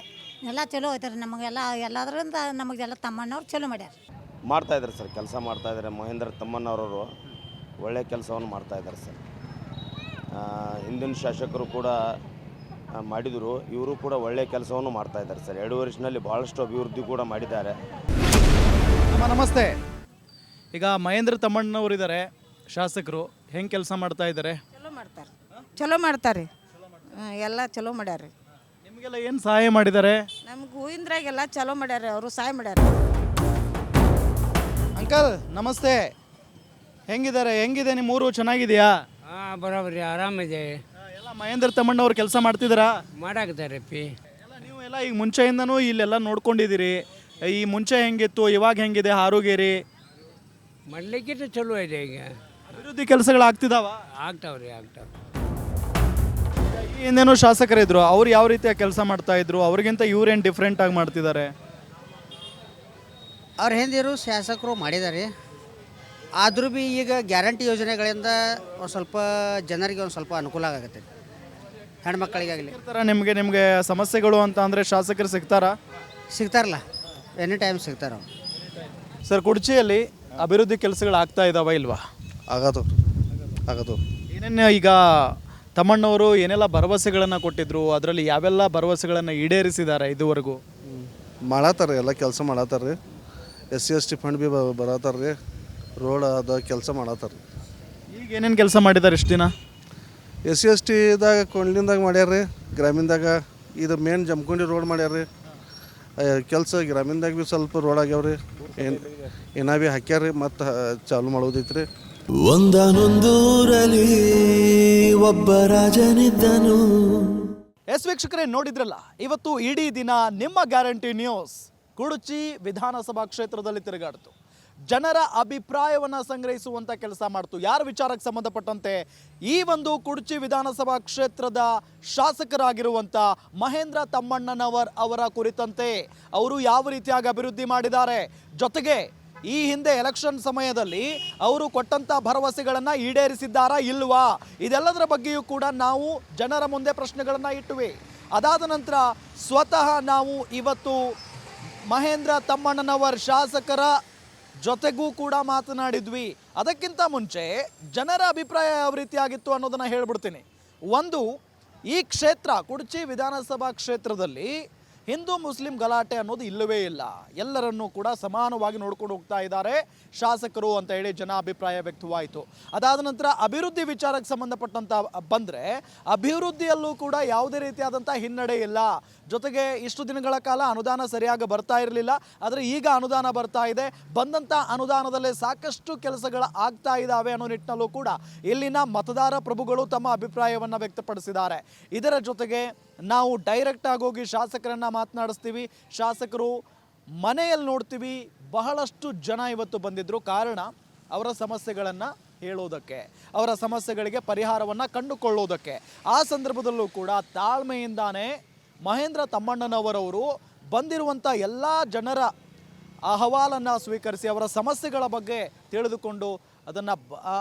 ಎಲ್ಲ ಚಲೋ ಐತಾರೆ ನಮಗೆಲ್ಲ ಎಲ್ಲದರಿಂದ ನಮಗೆಲ್ಲ ತಮ್ಮಣ್ಣವ್ರು ಚಲೋ ಮಾಡ್ಯಾರ. ಮಾಡ್ತಾ ಇದ್ದಾರೆ ಸರ್ ಕೆಲಸ ಮಾಡ್ತಾ ಇದ್ದಾರೆ ಮಹೇಂದ್ರ ತಮ್ಮಣ್ಣವರವರು. ಒಳ್ಳೆಯ ಕೆಲಸವನ್ನು ಮಾಡ್ತಾ ಇದ್ದಾರೆ ಸರ್. ಆ, ಹಿಂದಿನ ಶಾಸಕರು ಕೂಡ ಮಾಡಿದರು. ಇವರು ಕೂಡ ಒಳ್ಳೆಯ ಕೆಲಸವನ್ನು ಮಾಡ್ತಾ ಇದ್ದಾರೆ ಸರ್. ಎರಡು ವರ್ಷದಲ್ಲಿ ಭಾಳಷ್ಟು ಅಭಿವೃದ್ಧಿ ಕೂಡ ಮಾಡಿದ್ದಾರೆ. ಅಮ್ಮ ನಮಸ್ತೆ. ಈಗ ಮಹೇಂದ್ರ ತಮ್ಮಣ್ಣವರಿದ್ದಾರೆ ಶಾಸಕರು ಹೆಂಗೆ ಕೆಲಸ ಮಾಡ್ತಾ ಇದ್ದಾರೆ? ಚಲೋ ಮಾಡ್ತಾರೆ. ಚಲೋ ಮಾಡ್ತಾರೆ. ಎಲ್ಲ ಚಲೋ ಮಾಡ್ಯಾರ ನಿಮಗೆಲ್ಲ ಏನು ಸಹಾಯ ಮಾಡಿದ್ದಾರೆ? ನಮ್ಗೆ ಹೂವಿಂದ್ರಾಗೆಲ್ಲ ಚಲೋ ಮಾಡ್ಯಾರ ಅವರು ಸಹಾಯ ಮಾಡ್ಯಾರ ಅಂಕಲ್ ನಮಸ್ತೆ. ಹೆಂಗಿದ್ದಾರೆ? ಹೆಂಗಿದೆ? ನಿಮ್ಮ ಊರು ಚೆನ್ನಾಗಿದೆಯಾ? ಹಾಂ ಬರೋಬ್ರಿ ಆರಾಮಿದೆ. ಎಲ್ಲ ತಮ್ಮಣ್ಣ ಅವ್ರು ಕೆಲಸ ಮಾಡ್ತಿದ್ದೀರಾ? ಮಾಡಾಕತ್ತಾರೆ ಪಿ ಎಲ್ಲ ನೀವು ಎಲ್ಲ ಈಗ ಮುಂಚೆಯಿಂದನೂ ಇಲ್ಲೆಲ್ಲ ನೋಡ್ಕೊಂಡಿದ್ದೀರಿ. ಈ ಮುಂಚೆ ಹೆಂಗಿತ್ತು ಇವಾಗ ಹೆಂಗಿದೆ ಹಾರುಗೇರಿ? ಮಾಡ್ಲಿಕ್ಕಿಂತ ಚಲೋ ಇದೆ ಈಗ. ಅಭಿವೃದ್ಧಿ ಕೆಲಸಗಳು ಆಗ್ತಿದಾವ? ಆಗ್ತಾವ್ರಿ ಆಗ್ತಾವ. ಇನ್ನೇನೋ ಹಿಂದೇನೋ ಶಾಸಕರಿದ್ರು ಅವ್ರು ಯಾವ ರೀತಿಯ ಕೆಲಸ ಮಾಡ್ತಾ ಇದ್ರು ಅವ್ರಿಗಿಂತ ಇವ್ರೇನು ಡಿಫ್ರೆಂಟ್ ಆಗಿ ಮಾಡ್ತಿದ್ದಾರೆ? ಅವ್ರ ಹಿಂದಿರು ಶಾಸಕರು ಮಾಡಿದ್ದಾರೆ ಆದರೂ ಬಿ ಈಗ ಗ್ಯಾರಂಟಿ ಯೋಜನೆಗಳಿಂದ ಒಂದು ಸ್ವಲ್ಪ ಜನರಿಗೆ ಒಂದು ಸ್ವಲ್ಪ ಅನುಕೂಲ ಆಗತ್ತೆ. ಹೆಣ್ಮಕ್ಳಿಗಾಗಲಿ. ಥರ ನಿಮಗೆ ನಿಮಗೆ ಸಮಸ್ಯೆಗಳು ಅಂತ ಅಂದರೆ ಶಾಸಕರು ಸಿಗ್ತಾರಾ ಸಿಗ್ತಾರಲ್ಲ ಎನಿ ಟೈಮ್ ಸಿಗ್ತಾರ ಅವ್ರು. ಸರ್ ಕುಡ್ಚಿಯಲ್ಲಿ ಅಭಿವೃದ್ಧಿ ಕೆಲಸಗಳು ಆಗ್ತಾ ಇದಾವ ಇಲ್ವಾ? ಆಗೋದು ಆಗೋದು. ಏನೇನು ಈಗ ತಮ್ಮಣ್ಣವರು ಏನೆಲ್ಲ ಭರವಸೆಗಳನ್ನು ಕೊಟ್ಟಿದ್ರು ಅದರಲ್ಲಿ ಯಾವೆಲ್ಲ ಭರವಸೆಗಳನ್ನು ಈಡೇರಿಸಿದ್ದಾರೆ ಇದುವರೆಗೂ? ಮಾಡತ್ತಾರ ಎಲ್ಲ ಕೆಲಸ ಮಾಡತ್ತಾರ ರೀ S C S T fund B ಬರತ್ತಾರ ರೀ ರೋಡ್ ಅದ ಕೆಲಸ ಮಾಡತ್ತಾರ ಈಗ ಏನೇನು ಕೆಲಸ ಮಾಡಿದ್ದಾರೆ ಇಷ್ಟು ದಿನ? ಎಸ್ ಸಿ ಎಸ್ ಟಿದಾಗ ಕೊಂಡ್ಲಿಂದಾಗ ಮಾಡ್ಯಾರ ರೀ ಗ್ರಾಮೀಣದಾಗ ಇದು ಮೇನ್ ಜಮ್ಕೊಂಡಿ ರೋಡ್ ಮಾಡ್ಯಾರ ರೀ ಕೆಲಸ ಗ್ರಾಮೀಣದಾಗ ಭೀ ಸ್ವಲ್ಪ ರೋಡ್ ಆಗ್ಯಾವ ರೀ ಏನು ಏನ ಭೀ ಹಾಕ್ಯಾರ ರೀ ಮತ್ತು ಚಾಲು ಮಾಡೋದೈತಿ ರೀ ಒಂದಾನೊಂದೂರಲ್ಲಿ ಒಬ್ಬ ರಾಜನಿದ್ದನು. ಎಸ್ ವೀಕ್ಷಕರೇ ನೋಡಿದ್ರಲ್ಲ ಇವತ್ತು ಇಡೀ ದಿನ ನಿಮ್ಮ ಗ್ಯಾರಂಟಿ ನ್ಯೂಸ್ ಕುಡುಚಿ ವಿಧಾನಸಭಾ ಕ್ಷೇತ್ರದಲ್ಲಿ ತಿರುಗಾಡ್ತು. ಜನರ ಅಭಿಪ್ರಾಯವನ್ನು ಸಂಗ್ರಹಿಸುವಂಥ ಕೆಲಸ ಮಾಡ್ತು. ಯಾರ ವಿಚಾರಕ್ಕೆ ಸಂಬಂಧಪಟ್ಟಂತೆ ಈ ಒಂದು ಕುಡ್ಚಿ ವಿಧಾನಸಭಾ ಕ್ಷೇತ್ರದ ಶಾಸಕರಾಗಿರುವಂಥ ಮಹೇಂದ್ರ ತಮ್ಮಣ್ಣನವರ್ ಅವರ ಕುರಿತಂತೆ ಅವರು ಯಾವ ರೀತಿಯಾಗಿ ಅಭಿವೃದ್ಧಿ ಮಾಡಿದ್ದಾರೆ? ಜೊತೆಗೆ ಈ ಹಿಂದೆ ಎಲೆಕ್ಷನ್ ಸಮಯದಲ್ಲಿ ಅವರು ಕೊಟ್ಟಂತ ಭರವಸೆಗಳನ್ನು ಈಡೇರಿಸಿದ್ದಾರಾ ಇಲ್ವಾ? ಇದೆಲ್ಲದರ ಬಗ್ಗೆಯೂ ಕೂಡ ನಾವು ಜನರ ಮುಂದೆ ಪ್ರಶ್ನೆಗಳನ್ನು ಇಟ್ಟುವೆ. ಅದಾದ ನಂತರ ಸ್ವತಃ ನಾವು ಇವತ್ತು ಮಹೇಂದ್ರ ತಮ್ಮಣ್ಣನವರ್ ಶಾಸಕರ ಜೊತೆಗೂ ಕೂಡ ಮಾತನಾಡಿದ್ವಿ. ಅದಕ್ಕಿಂತ ಮುಂಚೆ ಜನರ ಅಭಿಪ್ರಾಯ ಯಾವ ರೀತಿಯಾಗಿತ್ತು ಅನ್ನೋದನ್ನು ಹೇಳ್ಬಿಡ್ತೀನಿ. ಒಂದು, ಈ ಕ್ಷೇತ್ರ ಕುಡ್ಚಿ ವಿಧಾನಸಭಾ ಕ್ಷೇತ್ರದಲ್ಲಿ ಹಿಂದೂ ಮುಸ್ಲಿಂ ಗಲಾಟೆ ಅನ್ನೋದು ಇಲ್ಲವೇ ಇಲ್ಲ. ಎಲ್ಲರನ್ನೂ ಕೂಡ ಸಮಾನವಾಗಿ ನೋಡ್ಕೊಂಡು ಹೋಗ್ತಾ ಇದ್ದಾರೆ ಶಾಸಕರು ಅಂತ ಹೇಳಿ ಜನ ಅಭಿಪ್ರಾಯ ವ್ಯಕ್ತವಾಯಿತು. ಅದಾದ ನಂತರ ಅಭಿವೃದ್ಧಿ ವಿಚಾರಕ್ಕೆ ಸಂಬಂಧಪಟ್ಟಂತ ಬಂದರೆ, ಅಭಿವೃದ್ಧಿಯಲ್ಲೂ ಕೂಡ ಯಾವುದೇ ರೀತಿಯಾದಂಥ ಹಿನ್ನಡೆ ಇಲ್ಲ. ಜೊತೆಗೆ ಇಷ್ಟು ದಿನಗಳ ಕಾಲ ಅನುದಾನ ಸರಿಯಾಗಿ ಬರ್ತಾ ಇರಲಿಲ್ಲ, ಆದರೆ ಈಗ ಅನುದಾನ ಬರ್ತಾ ಇದೆ. ಬಂದಂಥ ಅನುದಾನದಲ್ಲೇ ಸಾಕಷ್ಟು ಕೆಲಸಗಳು ಆಗ್ತಾ ಇದ್ದಾವೆ ಅನ್ನೋ ನಿಟ್ಟಿನಲ್ಲೂ ಕೂಡ ಇಲ್ಲಿನ ಮತದಾರ ಪ್ರಭುಗಳು ತಮ್ಮ ಅಭಿಪ್ರಾಯವನ್ನು ವ್ಯಕ್ತಪಡಿಸಿದ್ದಾರೆ. ಇದರ ಜೊತೆಗೆ ನಾವು ಡೈರೆಕ್ಟ್ ಹೋಗಿ ಶಾಸಕರನ್ನು ಮಾತನಾಡಿಸ್ತೀವಿ. ಶಾಸಕರು ಮನೆಯಲ್ಲಿ ನೋಡ್ತೀವಿ, ಬಹಳಷ್ಟು ಜನ ಇವತ್ತು ಬಂದಿದ್ದರು ಕಾರಣ ಅವರ ಸಮಸ್ಯೆಗಳನ್ನು ಹೇಳೋದಕ್ಕೆ, ಅವರ ಸಮಸ್ಯೆಗಳಿಗೆ ಪರಿಹಾರವನ್ನು ಕಂಡುಕೊಳ್ಳೋದಕ್ಕೆ. ಆ ಸಂದರ್ಭದಲ್ಲೂ ಕೂಡ ತಾಳ್ಮೆಯಿಂದಾನೇ ಮಹೇಂದ್ರ ತಮ್ಮಣ್ಣನವರವರು ಬಂದಿರುವಂಥ ಎಲ್ಲ ಜನರ ಅಹವಾಲನ್ನು ಸ್ವೀಕರಿಸಿ ಅವರ ಸಮಸ್ಯೆಗಳ ಬಗ್ಗೆ ತಿಳಿದುಕೊಂಡು ಅದನ್ನು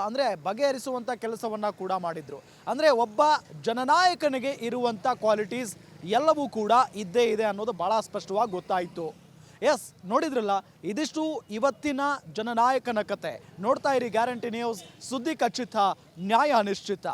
ಅಂದರೆ ಬಗೆಹರಿಸುವಂಥ ಕೆಲಸವನ್ನು ಕೂಡ ಮಾಡಿದರು. ಅಂದರೆ ಒಬ್ಬ ಜನನಾಯಕನಿಗೆ ಇರುವಂಥ ಕ್ವಾಲಿಟೀಸ್ ಎಲ್ಲವೂ ಕೂಡ ಇದ್ದೇ ಇದೆ ಅನ್ನೋದು ಭಾಳ ಸ್ಪಷ್ಟವಾಗಿ ಗೊತ್ತಾಯಿತು. ಎಸ್ ನೋಡಿದ್ರಲ್ಲ, ಇದಿಷ್ಟು ಇವತ್ತಿನ ಜನನಾಯಕನ ಕತೆ. ನೋಡ್ತಾ ಇರಿ ಗ್ಯಾರಂಟಿ ನ್ಯೂಸ್ ಸುದ್ದಿ ಖಚಿತ, ನ್ಯಾಯ ನಿಶ್ಚಿತ.